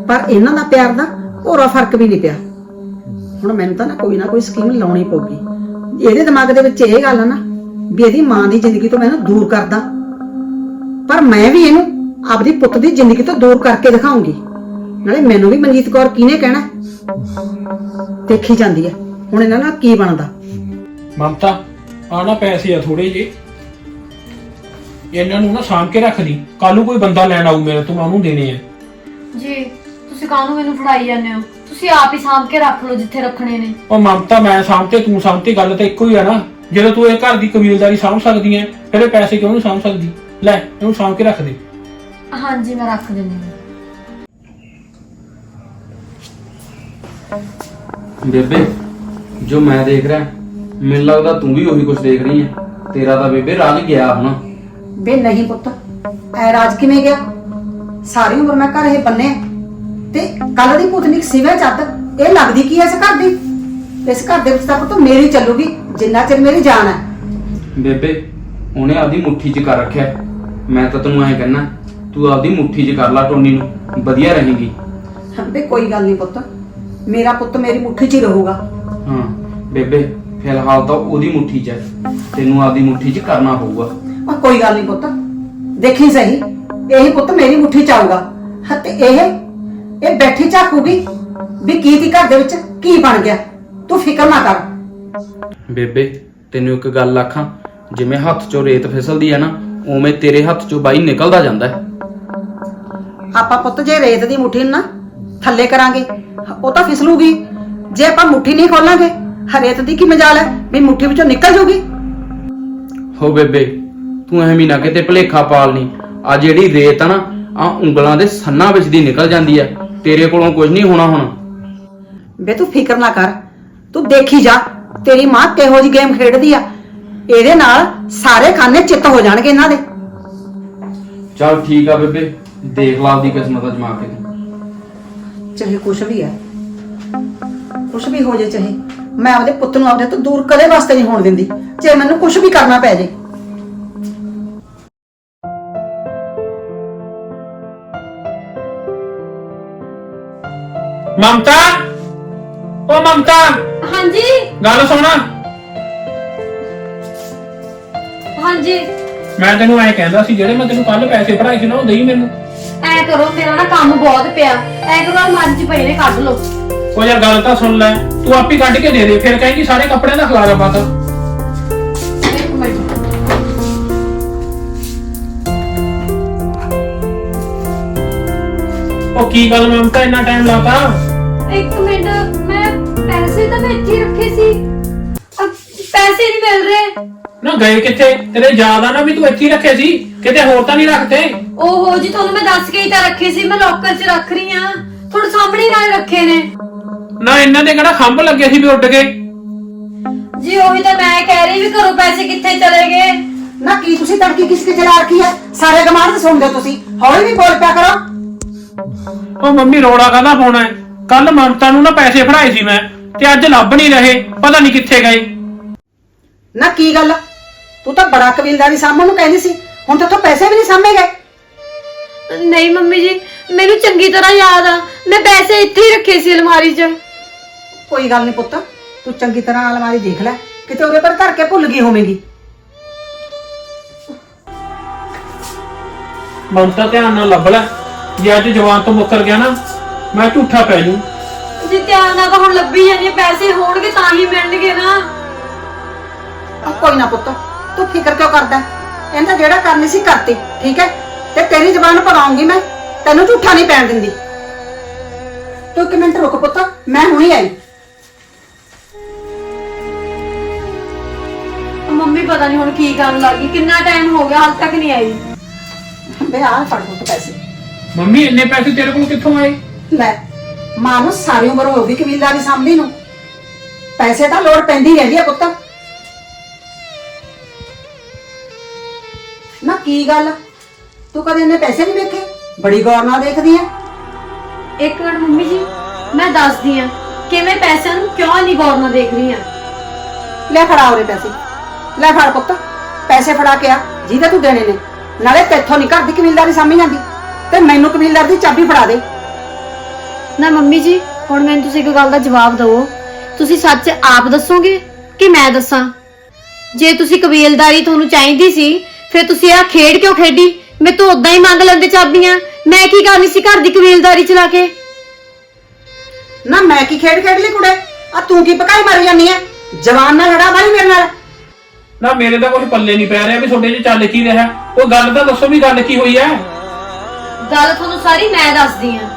ਪਰ ਇਹਨਾਂ ਦਾ ਪਿਆਰ ਦਾ ਹੋਰਾ ਫ਼ਰਕ ਵੀ ਨਹੀਂ ਪਿਆ। ਹੁਣ ਮੈਨੂੰ ਤਾਂ ਨਾ ਕੋਈ ਨਾ ਕੋਈ ਸਕੀਮ ਲਾਉਣੀ ਪਊਗੀ। ਇਹਦੇ ਦਿਮਾਗ ਦੇ ਵਿੱਚ ਇਹ ਗੱਲ ਆ ਨਾ ਵੀ ਇਹਦੀ ਮਾਂ ਦੀ ਜ਼ਿੰਦਗੀ ਤੋਂ ਮੈਂ ਇਹਨੂੰ ਦੂਰ ਕਰਦਾ। ਪਰ ਮੈਂ ਵੀ ਇਹਨੂੰ ਆਪਦੀ ਪੁੱਤ ਦੀ ਜ਼ਿੰਦਗੀ ਤੋਂ ਦੂਰ ਕਰਕੇ ਦਿਖਾਉਂਗੀ। ਨਾਲੇ ਮੈਨੂੰ ਵੀ ਮਨਜੀਤ ਕੌਰ ਕਿਹਨੇ ਕਹਿਣਾ? ਦੇਖੀ ਜਾਂਦੀ ਹੈ ਹੁਣ ਇਹਨਾਂ ਨਾਲ ਕੀ ਬਣਦਾ? ਮਮਤਾ ਆ ਪੈਸੇ ਆ ਥੋੜੇ ਜੇ ਇਹਨਾਂ ਨੂੰ ਨਾ ਸਾਂਭ ਕੇ ਰੱਖ ਦੀ ਕੱਲ ਨੂੰ ਕੋਈ ਬੰਦਾ ਲੈਣ ਆਊ ਮੇਰੇ ਤੋਂ ਮੈਂ ਉਹਨੂੰ ਦੇਣੇ ਆ। ਜੀ ਤੁਸੀਂ ਕਾਹਨੂੰ ਮੈਨੂੰ ਫੜਾਈ ਜਾਂਦੇ ਹੋ? ਤੁਸੀਂ ਆਪ ਹੀ ਸਾਂਭ ਕੇ ਰੱਖ ਲਓ ਜਿੱਥੇ ਰੱਖਣੇ ਨੇ। ਉਹ ਮਮਤਾ ਮੈਂ ਸਾਂਭਤੇ ਤੂੰ ਸਾਂਭਤੇ ਗੱਲ ਤਾਂ ਇੱਕੋ ਹੀ ਆ ਨਾ। ਜਦੋਂ ਤੂੰ ਇਹ ਘਰ ਦੀ ਕਬੀਲਦਾਰੀ ਸਾਂਭ ਸਕਦੀ ਐ ਫਿਰ ਇਹ ਪੈਸੇ ਕਿਉਂ ਨਹੀਂ ਸਾਂਭ ਸਕਦੀ? ਲੈ ਇਹਨੂੰ ਸਾਂਭ ਕੇ ਰੱਖ ਦੇ। ਹਾਂਜੀ ਮੈਂ ਰੱਖ ਦਿੰਦੀ ਹਾਂ। ਬੇਬੇ ਜੋ ਮੈਂ ਦੇਖ ਰਿਹਾ ਮੈਨੂੰ ਲੱਗਦਾ ਤੂੰ ਵੀ ਉਹੀ ਕੁਝ ਦੇਖ ਰਹੀ ਹੈ ਤੇਰਾ ਤਾਂ ਬੇਬੇ ਰਾਜ ਗਿਆ ਹੁਣ। ਬੇ ਨਹੀਂ ਪੁੱਤ ਐ ਰਾਜ ਕਿਵੇਂ ਗਿਆ? ਸਾਰੀ ਉਮਰ ਮੈਂ ਘਰ ਇਹ ਬੰਨੇ ਤੇ ਕੱਲ ਦੀ ਪੁੱਤਨੀ ਸਿਵੇ ਚੱਤ ਇਹ ਲੱਗਦੀ ਕੀ ਐ ਇਸ ਘਰ ਦੀ? ਇਸ ਘਰ ਦੇ ਵਿੱਚ ਤਾਂ ਪੁੱਤ ਮੇਰੀ ਚੱਲੂਗੀ ਜਿੰਨਾ ਚਿਰ ਮੇਰੀ ਜਾਨ ਹੈ ਬੇਬੇ ਉਹਨੇ ਆਪਦੀ ਮੁੱਠੀ 'ਚ ਕਰ ਰੱਖਿਆ। ਮੈਂ ਤਾਂ ਤੈਨੂੰ ਐਂ ਕਹਿਣਾ ਤੂੰ ਆਪਦੀ ਮੁੱਠੀ 'ਚ ਕਰ ਲਾ ਟੋਨੀ ਨੂੰ ਵਧੀਆ ਰਹੇਗੀ। ਬੇ ਕੋਈ ਗੱਲ ਨਹੀਂ ਪੁੱਤ ਮੇਰਾ ਪੁੱਤ ਮੇਰੀ ਮੁੱਠੀ 'ਚ ਹੀ ਰਹੂਗਾ। ਹਾਂ ਬੇਬੇ ਫਿਲਹਾਲ ਤਾਂ ਉਹਦੀ ਮੁੱਠੀ 'ਚ ਹੈ ਤੈਨੂੰ ਆਪਦੀ ਮੁੱਠੀ 'ਚ ਕਰਨਾ ਪਊਗਾ ਆ ਕੋਈ ਗੱਲ ਨਹੀਂ ਪੁੱਤ। ਦੇਖੀ ਸਹੀ ਇਹੀ ਪੁੱਤ ਮੇਰੀ ਮੁੱਠੀ 'ਚ ਆਊਗਾ। ਹਾਂ ਤੇ ਇਹ ਇਹ ਬੈਠੀ ਝਾਕੂਗੀ ਵੀ ਕੀ ਦੀ ਘਰ ਦੇ ਵਿੱਚ ਕੀ ਬਣ ਗਿਆ? ਤੂੰ ਫਿਕਰ ਨਾ ਕਰ। ਬੇਬੇ ਤੈਨੂੰ ਇੱਕ ਗੱਲ ਆਖਾਂ ਜਿਵੇਂ ਹੱਥ 'ਚੋਂ ਰੇਤ ਫਿਸਲਦੀ ਹੈ ਨਾ ਉਵੇਂ ਤੇਰੇ ਹੱਥ 'ਚੋਂ ਬਾਈ ਨਿਕਲਦਾ ਜਾਂਦਾ ਹੈ। ਆਪਾਂ ਪੁੱਤ ਜੇ ਰੇਤ ਦੀ ਮੁੱਠੀ ਨੂੰ ਨਾ ਥੱਲੇ ਕਰਾਂਗੇ ਉਹ ਤਾਂ ਫਿਸਲੂਗੀ। ਜੇ ਆਪਾਂ ਮੁੱਠੀ ਨਹੀਂ ਖੋਲਾਂਗੇ ਹਰੇਤ ਦੀ ਕੀ ਮਜਾਲ ਹੈ ਵੀ ਮੁੱਠੀ ਵਿੱਚੋਂ ਨਿਕਲ ਜੂਗੀ? ਹੋ ਬੇਬੇ ਤੂੰ ਐਵੇਂ ਨਾ ਕਿਤੇ ਭਲੇਖਾ ਪਾਲਨੀ ਆ ਜਿਹੜੀ ਰੇਤ ਆ ਨਾ ਆ ਉਂਗਲਾਂ ਦੇ ਸੰਨਾਂ ਵਿੱਚ ਦੀ ਨਿਕਲ ਜਾਂਦੀ ਹੈ ਤੇਰੇ ਕੋਲੋਂ ਕੁਝ ਨਹੀਂ ਹੋਣਾ ਹੁਣ। ਬੇ ਤੂੰ ਫਿਕਰ ਨਾ ਕਰ। ਤੂੰ ਦੇਖੀ ਜਾ ਤੇਰੀ ਮਾਂ ਕਿਹੋ ਜੀ ਗੇਮ ਖੇਡਦੀ ਆ। ਇਹਦੇ ਨਾਲ ਸਾਰੇ ਖਾਨੇ ਚਿੱਤ ਹੋ ਜਾਣਗੇ ਇਹਨਾਂ ਦੇ। ਚਲ ਠੀਕ ਆ ਬੇਬੇ ਦੇਖ ਲਾ ਆਪਦੀ ਕਿਸਮਤ ਅਜਮਾ ਕੇ। ਚਾਹੇ ਕੁਛ ਵੀ ਹੈ ਕੁਛ ਵੀ ਹੋ ਜੇ ਚਾਹੇ। ਮੈਂ ਆਪਦੇ ਪੁੱਤ ਨੂੰ ਆਪਦੇ ਤੋਂ ਦੂਰ ਕਦੇ ਵਾਸਤੇ ਨਹੀਂ ਹੋਣ ਦਿੰਦੀ। ਚਾਹੇ ਮੈਨੂੰ ਕੁਛ ਵੀ ਕਰਨਾ ਪੈ ਜੇ। ਮਮਤਾ? ਉਹ ਮਮਤਾ। ਹਾਂਜੀ। ਗੱਲ ਸੁਣ। ਹਾਂਜੀ। ਮੈਂ ਤੈਨੂੰ ਐਂ ਕਹਿੰਦਾ ਸੀ ਜਿਹੜੇ ਮੈਂ ਤੈਨੂੰ ਕੱਲ ਪੈਸੇ ਭਰਾਏ ਸੀ ਨਾ ਉਹ ਦੇਈ ਮੈਨੂੰ। ਐ ਕਰੋ ਮੇਰਾ ਨਾ ਕੰਮ ਬਹੁਤ ਪਿਆ। ਐ ਕਰੋ ਅਲਮਾਰੀ 'ਚ ਪਏ ਨੇ ਕੱਢ ਲਓ। ਉਹ ਯਾਰ ਗੱਲ ਤਾਂ ਸੁਣ ਲੈ। ਤੂੰ ਆਪ ਕੱਢ ਕੇ ਦੇ ਦੇ ਫਿਰ ਕਹੇਂਗੀ ਸਾਰੇ ਕੱਪੜਿਆਂ ਦਾ ਖਲਾਰਾ ਪਾਤਾ ਇੱਕ ਮਿੰਟ। ਉਹ ਕੀ ਗੱਲ ਮਮਤਾ ਇੰਨਾ ਟਾਈਮ ਲਾਤਾ ਇੱਕ ਮਿੰਟ ਮੈਂ ਪੈਸੇ ਤਾਂ ਇੱਥੇ ਹੀ ਰੱਖੇ ਸੀ। ਅ, ਪੈਸੇ ਨਹੀਂ ਮਿਲ ਰਹੇ। ਨਾ ਗਏ ਕਿੱਥੇ? ਤੇਰੇ ਆ ਨਾ ਵੀ ਤੂੰ ਇੱਥੇ ਹੀ ਰੱਖੇ ਸੀ? ਕਿਤੇ ਹੋਰ ਤਾਂ ਨਹੀਂ ਰੱਖਤੇ? ਓਹੋ ਜੀ ਤੁਹਾਨੂੰ ਮੈਂ ਦੱਸ ਕੇ ਹੀ ਤਾਂ ਰੱਖੇ ਸੀ। ਮੈਂ ਲੋਕਰ 'ਚ ਰੱਖ ਰਹੀ ਆ ਤੁਹਾਡੇ ਸਾਹਮਣੇ ਨਾਲ ਰੱਖੇ ਨੇ। ਨਾ ਇਹਨਾਂ ਦੇ ਕਿਹੜਾ ਖੰਭ ਲੱਗੇ ਸੀ ਵੀ ਉੱਡ ਗਏ? ਜੀ ਉਹੀ ਤਾਂ ਮੈਂ ਕਹਿ ਰਹੀ ਵੀ ਘਰੋਂ ਪੈਸੇ ਕਿੱਥੇ ਚਲੇ ਗਏ? ਨਾ ਕੀ ਤੁਸੀਂ ਤੜਕੀ ਕਿਸ ਕੇ ਚਲਾ ਰੱਖੀ ਹੈ ਸਾਰੇ ਗਮਾਨ ਸੁਣਦੇ ਹੋ ਤੁਸੀਂ। ਹੌਲੀ ਵੀ ਬੋਲ ਪਿਆ ਕਰੋ। ਉਹ ਮੰਮੀ ਰੋੜਾ ਕਾਹਦਾ ਪਾਉਣਾ ਹੈ? ਕੱਲ ਮਮਤਾ ਨੂੰ ਨਾ ਪੈਸੇ ਫੜਾਏ ਸੀ ਮੈਂ ਤੇ ਅੱਜ ਲੱਭ ਨਹੀਂ ਰਹੇ ਪਤਾ ਨਹੀਂ ਕਿੱਥੇ ਗਏ। ਨਾ ਕੀ ਗੱਲ? ਤੂੰ ਤਾਂ ਬੜਾ ਕਬੀਲਦਾਰੀ ਸਾਹਮਣ ਨੂੰ ਕਹਿੰਦੀ ਸੀ ਹੁਣ ਤੇ ਪੈਸੇ ਵੀ ਨਹੀਂ ਸਾਹਮਣੇ ਗਏ। ਨਹੀਂ ਮੰਮੀ ਜੀ ਮੈਨੂੰ ਚੰਗੀ ਤਰ੍ਹਾਂ ਯਾਦ ਆ ਮੈਂ ਪੈਸੇ ਇੱਥੇ ਹੀ ਰੱਖੇ ਸੀ ਅਲਮਾਰੀ 'ਚ। ਕੋਈ ਗੱਲ ਨਹੀਂ ਪੁੱਤ ਤੂੰ ਚੰਗੀ ਤਰ੍ਹਾਂ ਅਲਮਾਰੀ ਦੇਖ ਲੈ ਕਿਤੇ ਉਹਦੇ ਪਰ ਧਰ ਕੇ ਭੁੱਲ ਗਈ ਹੋਵੇਂਗੀ। ਮਮਤਾ ਧਿਆਨ ਨਾਲ ਲੱਭ ਲੈ ਜੇ ਅੱਜ ਜਵਾਨ ਤੋਂ ਮੁੱਕਰ ਗਿਆ ਨਾ ਮੈਂ ਝੂਠਾ ਪੈ ਜੂ ਜੀ ਧਿਆਨ ਨਾਲ ਤਾਂ ਹੁਣ ਲੱਭੀ ਜਾਂਦੀ ਆ, ਪੈਸੇ ਹੋਣਗੇ ਤਾਂ ਹੀ ਮਿਲਣਗੇ ਨਾ। ਆ ਕੋਈ ਨਾ ਪੁੱਤ ਤੂੰ ਫਿਕਰ ਕਿਉਂ ਕਰਦਾ? ਇਹਦਾ ਜਿਹੜਾ ਕਰਨੀ ਸੀ ਕਰਤੀ ਠੀਕ ਹੈ? ਤੇ ਤੇਰੀ ਜ਼ਬਾਨ ਪਰ ਆਉਂਗੀ ਮੈਂ ਤੈਨੂੰ ਝੂਠਾ ਨਹੀਂ ਪੈਣ ਦਿੰਦੀ। ਤੂੰ ਇੱਕ ਮਿੰਟ ਰੁਕ ਪੁੱਤ ਮੈਂ ਹੁਣੀ ਆਈ। ਮੰਮੀ ਪਤਾ ਨਹੀਂ ਹੁਣ ਕੀ ਕਰਨ ਲੱਗੀ ਕਿੰਨਾ ਟਾਈਮ ਹੋ ਗਿਆ ਹਾਲ ਤੱਕ ਨਹੀਂ ਆਈ। ਬੇ ਆ ਫੜ ਪੁੱਤ ਪੈਸੇ। ਮੰਮੀ ਇੰਨੇ ਪੈਸੇ ਤੇਰੇ ਕੋਲ ਕਿੱਥੋਂ ਆਏ? ਲੈ ਮਾਂ ਨੂੰ ਸਾਰੀ ਉਮਰ ਹੋ ਗਈ ਕਬੀਲਦਾਰੀ ਸਾਂਭਦੀ ਨੂੰ। ਪੈਸੇ ਤਾਂ ਲੋੜ ਪੈਂਦੀ ਰਹਿੰਦੀ ਆ ਪੁੱਤ। ਨਾ ਕੀ ਗੱਲ ਤੂੰ ਕਦੇ ਇਹਨੇ ਪੈਸੇ ਨਹੀਂ ਵੇਖੇ? ਬੜੀ ਗੌਰ ਨਾਲ ਦੇਖਦੀ ਆ। ਇੱਕ ਮਿੰਟ ਮੰਮੀ ਜੀ ਮੈਂ ਦੱਸਦੀ ਆ ਕਿ ਮੈਂ ਪੈਸਿਆਂ ਨੂੰ ਕਿਉਂ ਨਹੀਂ ਗੌਰ ਨਾਲ ਦੇਖ ਰਹੀ ਆ? ਲੈ ਫੜਾ ਉਰੇ ਪੈਸੇ। ਲੈ ਫੜ ਪੁੱਤ। ਪੈਸੇ ਫੜਾ ਕੇ ਆ ਜਿਹਦੇ ਤੂੰ ਦੇਣੇ ਨੇ। ਨਾਲੇ ਤੇਥੋਂ ਨਹੀਂ ਘਰ ਦੀ ਕਬੀਲਦਾਰੀ ਸਾਂਭੀ ਜਾਂਦੀ। ਤੇ ਮੈਨੂੰ ਕਬੀਲਦਾਰ ਦੀ ਚਾਬੀ ਫੜਾ ਦੇ। ਨਾ ਮੰਮੀ ਜੀ ਹੁਣ ਮੈਨੂੰ ਤੁਸੀਂ ਇੱਕ ਗੱਲ ਦਾ ਜਵਾਬ ਦਿਓ। ਤੁਸੀਂ ਸੱਚ ਆਪ ਦੱਸੋਗੇ ਕਿ ਮੈਂ ਦੱਸਾਂ? ਜੇ ਤੁਸੀਂ ਕਬੀਲਦਾਰੀ ਤੁਹਾਨੂੰ ਚਾਹੀਦੀ ਸੀ ਫਿਰ ਤੁਸੀਂ ਆਹ ਖੇਡ ਕਿਉਂ ਖੇਡੀ? ਮੈਂ ਤਾਂ ਉਦਾਂ ਹੀ ਮੰਗ ਲੈਂਦੇ ਚਾਬੀਆਂ ਮੈਂ ਕੀ ਕਰਨੀ ਸੀ ਘਰ ਦੀ ਕਬੀਲਦਾਰੀ ਚਲਾ ਕੇ? ਨਾ ਮੈਂ ਕੀ ਖੇਡ ਖੇਡ ਲਈ ਕੁੜੇ? ਆ ਤੂੰ ਕੀ ਪਕਾਈ ਮਾਰੀ ਜਾਂਦੀ ਐ? ਜਵਾਨ ਨਾਲ ਲੜਾ ਵਾਲੀ ਮੇਰੇ ਨਾਲ? ਨਾ ਮੇਰੇ ਤਾਂ ਕੁਝ ਪੱਲੇ ਨਹੀਂ ਪੈ ਰਿਹਾ ਵੀ ਤੁਹਾਡੇ 'ਚ ਚੱਲ ਕੀ ਰਿਹਾ। ਉਹ ਗੱਲ ਤਾਂ ਦੱਸੋ ਵੀ ਗੱਲ ਕੀ ਹੋਈ ਹੈ ਗੱਲ ਤੁਹਾਨੂੰ ਸਾਰੀ ਮੈਂ ਦੱਸਦੀ ਆ।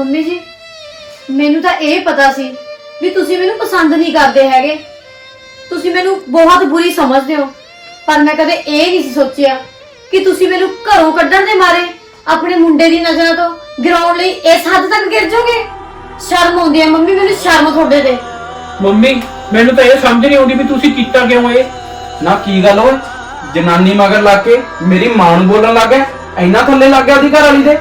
ਮੰਮੀ ਜੀ ਮੈਨੂੰ ਤਾਂ ਇਹ ਪਤਾ ਸੀ ਵੀ ਤੁਸੀਂ ਮੈਨੂੰ ਪਸੰਦ ਨਹੀਂ ਕਰਦੇ ਹੈਗੇ। ਤੁਸੀਂ ਮੈਨੂੰ ਬਹੁਤ ਬੁਰੀ ਸਮਝਦੇ ਹੋ ਪਰ ਮੈਂ ਕਦੇ ਇਹ ਨਹੀਂ ਸੀ ਸੋਚਿਆ ਕਿ ਤੁਸੀਂ ਮੈਨੂੰ ਘਰੋਂ ਕੱਢਣ ਦੇ ਮਾਰੇ ਆਪਣੇ ਮੁੰਡੇ ਦੀ ਨਜ਼ਰਾਂ ਤੋਂ ਗਿਰਾਉਣ ਲਈ ਇਸ ਹੱਦ ਤੱਕ ਗਿਰ ਜਾਓਗੇ? ਸ਼ਰਮ ਆਉਂਦੀ ਹੈ ਮੰਮੀ ਮੈਨੂੰ ਸ਼ਰਮ ਤੁਹਾਡੇ ਤੇ। ਮੰਮੀ ਮੈਨੂੰ ਤਾਂ ਇਹ ਸਮਝ ਨਹੀਂ ਆਉਂਦੀ ਵੀ ਤੁਸੀਂ ਕੀਤਾ ਕਿਉਂ ਇਹ? ਨਾ ਕੀ ਗੱਲ ਓਏ ਜਨਾਨੀ ਮਗਰ ਲੱਗ ਕੇ ਮੇਰੀ ਮਾਂ ਨੂੰ ਬੋਲਣ ਲੱਗ ਗਿਆ ਇੰਨਾ ਥੱਲੇ ਲੱਗ ਗਿਆ ਉਹਦੀ ਘਰ ਵਾਲੀ ਦੇ।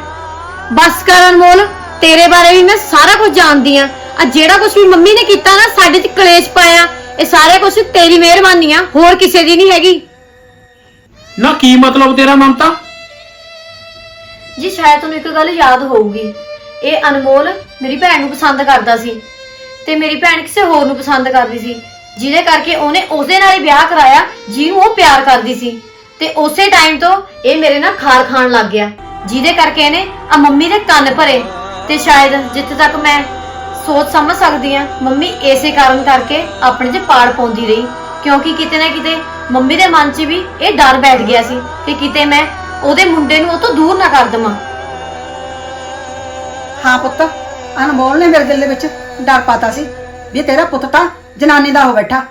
ਬਸ ਕਰਨ ਮੋਲ ਤੇਰੇ ਬਾਰੇ ਵੀ ਮੈਂ ਸਾਰਾ ਕੁਝ ਜਾਣਦੀ ਆ। ਆ ਜਿਹੜਾ ਕੁਝ ਵੀ ਮੰਮੀ ਨੇ ਕੀਤਾ ਨਾ ਸਾਡੇ 'ਚ ਕਲੇਸ਼ ਪਾਇਆ। ਇਹ ਸਾਰੇ ਕੁਝ ਤੇਰੀ ਮਿਹਰਬਾਨੀ ਆ ਹੋਰ ਕਿਸੇ ਦੀ ਨਹੀਂ ਹੈਗੀ। ਨਾ ਕੀ ਮਤਲਬ ਤੇਰਾ ਮਮਤਾ? ਜੀ ਸ਼ਾਇਦ ਤੁਹਾਨੂੰ ਇੱਕ ਗੱਲ ਯਾਦ ਹੋਊਗੀ। ਇਹ ਅਨਮੋਲ ਮੇਰੀ ਭੈਣ ਨੂੰ ਪਸੰਦ ਕਰਦਾ ਸੀ ਤੇ ਮੇਰੀ ਭੈਣ ਕਿਸੇ ਹੋਰ ਨੂੰ ਪਸੰਦ ਕਰਦੀ ਸੀ ਜਿਹਦੇ ਕਰਕੇ ਉਹਨੇ ਉਸਦੇ ਨਾਲ ਹੀ ਵਿਆਹ ਕਰਾਇਆ ਜਿਹਨੂੰ ਉਹ ਪਿਆਰ ਕਰਦੀ ਸੀ। ਤੇ ਉਸੇ ਟਾਈਮ ਤੋਂ ਇਹ ਮੇਰੇ ਨਾਲ ਖਾਰ ਖਾਣ ਲੱਗ ਗਿਆ ਜਿਹਦੇ ਕਰਕੇ ਇਹਨੇ ਆ ਮੰਮੀ ਦੇ ਕੰਨ ਭਰੇ। ਤੇ ਸ਼ਾਇਦ ਜਿੱਥੇ ਤੱਕ ਮੈਂ ਸੋਚ ਸਮਝ ਸਕਦੀ ਆ ਮੰਮੀ ਇਸੇ ਕਾਰਨ ਕਰਕੇ ਆਪਣੇ 'ਚ ਪਾੜ ਪਾਉਂਦੀ ਰਹੀ। ਕਿਉਂਕਿ ਕਿਤੇ ਨਾ ਕਿਤੇ ਮੰਮੀ ਦੇ ਮਨ 'ਚ ਵੀ ਇਹ ਡਰ ਬੈਠ ਗਿਆ ਸੀ ਕਿ ਕਿਤੇ ਮੈਂ ਉਹਦੇ ਮੁੰਡੇ ਨੂੰ ਉਹ ਤੋਂ ਦੂਰ ਨਾ ਕਰ ਦੇਵਾਂ। ਹਾਂ ਪੁੱਤ ਅਨਮੋਲ ਨੇ ਮੇਰੇ ਦਿਲ ਦੇ ਵਿੱਚ ਡਰ ਪਾਤਾ ਸੀ ਵੀ ਤੇਰਾ ਪੁੱਤ ਤਾਂ ਜਨਾਨੀ ਦਾ ਹੋ ਬੈਠਾ।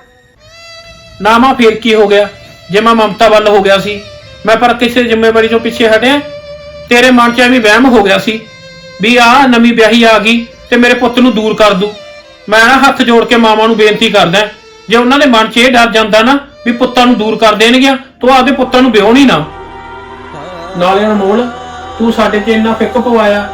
ਨਾ ਮਾਂ ਫੇਰ ਕੀ ਹੋ ਗਿਆ? ਜੇ ਮੈਂ ਮਮਤਾ ਵੱਲ ਹੋ ਗਿਆ ਸੀ ਮੈਂ ਪਰ ਕਿਸੇ ਜ਼ਿੰਮੇਵਾਰੀ ਤੋਂ ਪਿੱਛੇ ਹਟਿਆ? ਤੇਰੇ ਮਨ 'ਚ ਐਵੇਂ ਵਹਿਮ ਹੋ ਗਿਆ ਸੀ। ਵੀ ਆ ਨਵੀਂ ਵਿਆਹੀ ਆ ਗਈ ਤੇ ਮੇਰੇ ਪੁੱਤ ਨੂੰ ਦੂਰ ਕਰ ਦੂ। ਮੈਂ ਨਾ ਹੱਥ ਜੋੜ ਕੇ ਮਾਵਾਂ ਨੂੰ ਬੇਨਤੀ ਕਰਦਾ ਜੇ ਉਹਨਾਂ ਦੇ ਮਨ 'ਚ ਇਹ ਡਰ ਜਾਂਦਾ ਨਾ ਵੀ ਪੁੱਤਾਂ ਨੂੰ ਦੂਰ ਕਰ ਦੇਣਗੀਆਂ, ਤੂੰ ਆਪਦੇ ਪੁੱਤਾਂ ਨੂੰ ਵਿਆਹਣੀ ਨਾ। ਨਾਲੇ ਅਨਮੋਲ ਤੂੰ ਸਾਡੇ 'ਚ ਇੰਨਾ ਫਿੱਕ ਪਵਾਇਆ।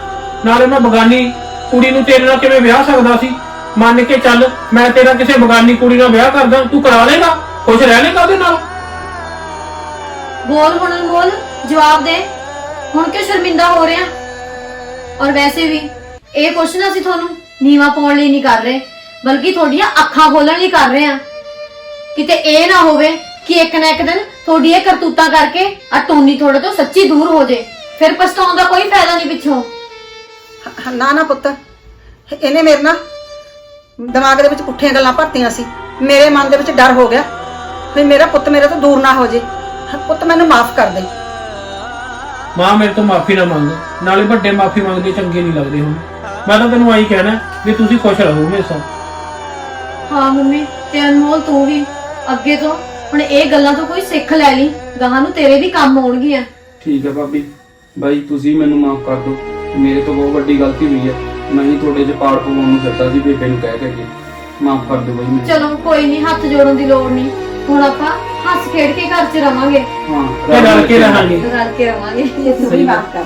ਨਾਲੇ ਮੈਂ ਬਗਾਨੀ ਕੁੜੀ ਨੂੰ ਤੇਰੇ ਨਾਲ ਕਿਵੇਂ ਵਿਆਹ ਸਕਦਾ ਸੀ? ਮੰਨ ਕੇ ਚੱਲ, ਮੈਂ ਤੇਰਾ ਕਿਸੇ ਬਗਾਨੀ ਕੁੜੀ ਨਾਲ ਵਿਆਹ ਕਰਦਾ, ਤੂੰ ਕਰਾ ਲੇਗਾ ਖੁਸ਼ ਰਹਿ ਲੇਗਾ ਉਹਦੇ ਨਾਲ? ਬੋਲ ਹੁਣ ਅਨਮੋਲ, ਜਵਾਬ ਦੇ। ਹੁਣ ਕਿਉਂ ਸ਼ਰਮਿੰਦਾ ਹੋ ਰਿਹਾ? ਔਰ ਵੈਸੇ ਵੀ ਇਹ ਕੁਛ ਨਾ ਅਸੀਂ ਤੁਹਾਨੂੰ, ਨੀਵਾ ਪਾਉਣ ਲਈ ਨਹੀਂ ਕਰ ਰਹੇ, ਬਲਕਿ ਤੁਹਾਡੀਆਂ ਅੱਖਾਂ ਖੋਲਣ ਲਈ ਕਰ ਰਹੇ ਆ। ਕਿਤੇ ਇਹ ਨਾ ਹੋਵੇ ਕਿ ਇੱਕ ਨਾ ਇੱਕ ਦਿਨ ਤੁਹਾਡੀ ਇਹ ਕਰਤੂਤਾਂ ਕਰਕੇ ਆ ਟੋਨੀ ਤੁਹਾਡੇ ਤੋਂ ਸੱਚੀ ਦੂਰ ਹੋ ਜੇ, ਫਿਰ ਪਛਤਾਉਣ ਦਾ ਕੋਈ ਫਾਇਦਾ ਨਹੀਂ ਪਿੱਛੋਂ। ਹ- ਨਾ ਨਾ ਪੁੱਤ। ਇਹਨੇ ਮੇਰੇ ਨਾਲ ਦਿਮਾਗ ਦੇ ਵਿੱਚ ਪੁੱਠੀਆਂ ਗੱਲਾਂ ਭਰਤੀਆਂ ਸੀ। ਮੇਰੇ ਮਨ ਦੇ ਵਿੱਚ ਡਰ ਹੋ ਗਿਆ ਵੀ ਮੇਰਾ ਪੁੱਤ ਮੇਰੇ ਤੋਂ ਦੂਰ ਨਾ ਹੋ ਜੇ। ਪੁੱਤ, ਮੈਨੂੰ ਮਾਫ ਕਰ ਦੇ। ਮਾਂ ਮੇਰੇ ਤੋਂ ਮਾਫੀ ਨਾ ਮੰਗ। ਨਾਲੇ ਵੱਡੇ ਮਾਫੀ ਮੰਗਦੇ ਚੰਗੇ ਨਹੀਂ ਲੱਗਦੇ ਹੁਣ। ਮੈਂ ਤਾਂ ਤੈਨੂੰ ਆਈ ਕਹਿਣਾ ਵੀ ਤੁਸੀਂ ਖੁਸ਼ ਰਹੋ ਹਮੇਸ਼ਾ। ਹਾਂ ਮੰਮੀ ਤੇ ਅਨਮੋਲ ਤੂੰ ਵੀ। ਅੱਗੇ ਤੋਂ ਹੁਣ ਇਹ ਗੱਲਾਂ ਤੋਂ ਕੋਈ ਸਿੱਖ ਲੈ ਲਈ। ਗਾਹਾਂ ਨੂੰ ਤੇਰੇ ਵੀ ਕੰਮ ਆਉਣਗੀਆਂ। ਠੀਕ ਹੈ ਭਾਬੀ। ਬਾਈ ਤੁਸੀਂ ਮੈਨੂੰ ਮਾਫ ਕਰ ਦਿਓ। ਮੇਰੇ ਤੋਂ ਬਹੁਤ ਵੱਡੀ ਗਲਤੀ ਹੋਈ ਹੈ। ਮੈਂ ਹੀ ਤੁਹਾਡੇ 'ਚ ਪਾੜ ਪਵਾਉਣ ਨੂੰ ਫਿਰਦਾ ਸੀ ਬੇਬੇ ਨੂੰ ਕਹਿ ਕੇ ਮਾਫ ਕਰ ਦਿਓ ਬਾਈ ਮੈਨੂੰ। ਚਲੋ ਕੋਈ ਨਹੀਂ ਹੱਥ ਜੋੜਨ ਦੀ ਲੋੜ ਨਹੀਂ। ਹੁਣ ਆਪਾਂ ਹੱਸ ਖੇਡ ਕੇ ਘਰ 'ਚ ਰਵਾਂਗੇ। ਹਾਂ। ਤੇ ਰਲ ਕੇ ਰਹਾਂਗੇ। ਰਲ ਕੇ ਰਵਾਂਗੇ। ਤੂੰ ਵੀ ਮਾਫ ਕਰ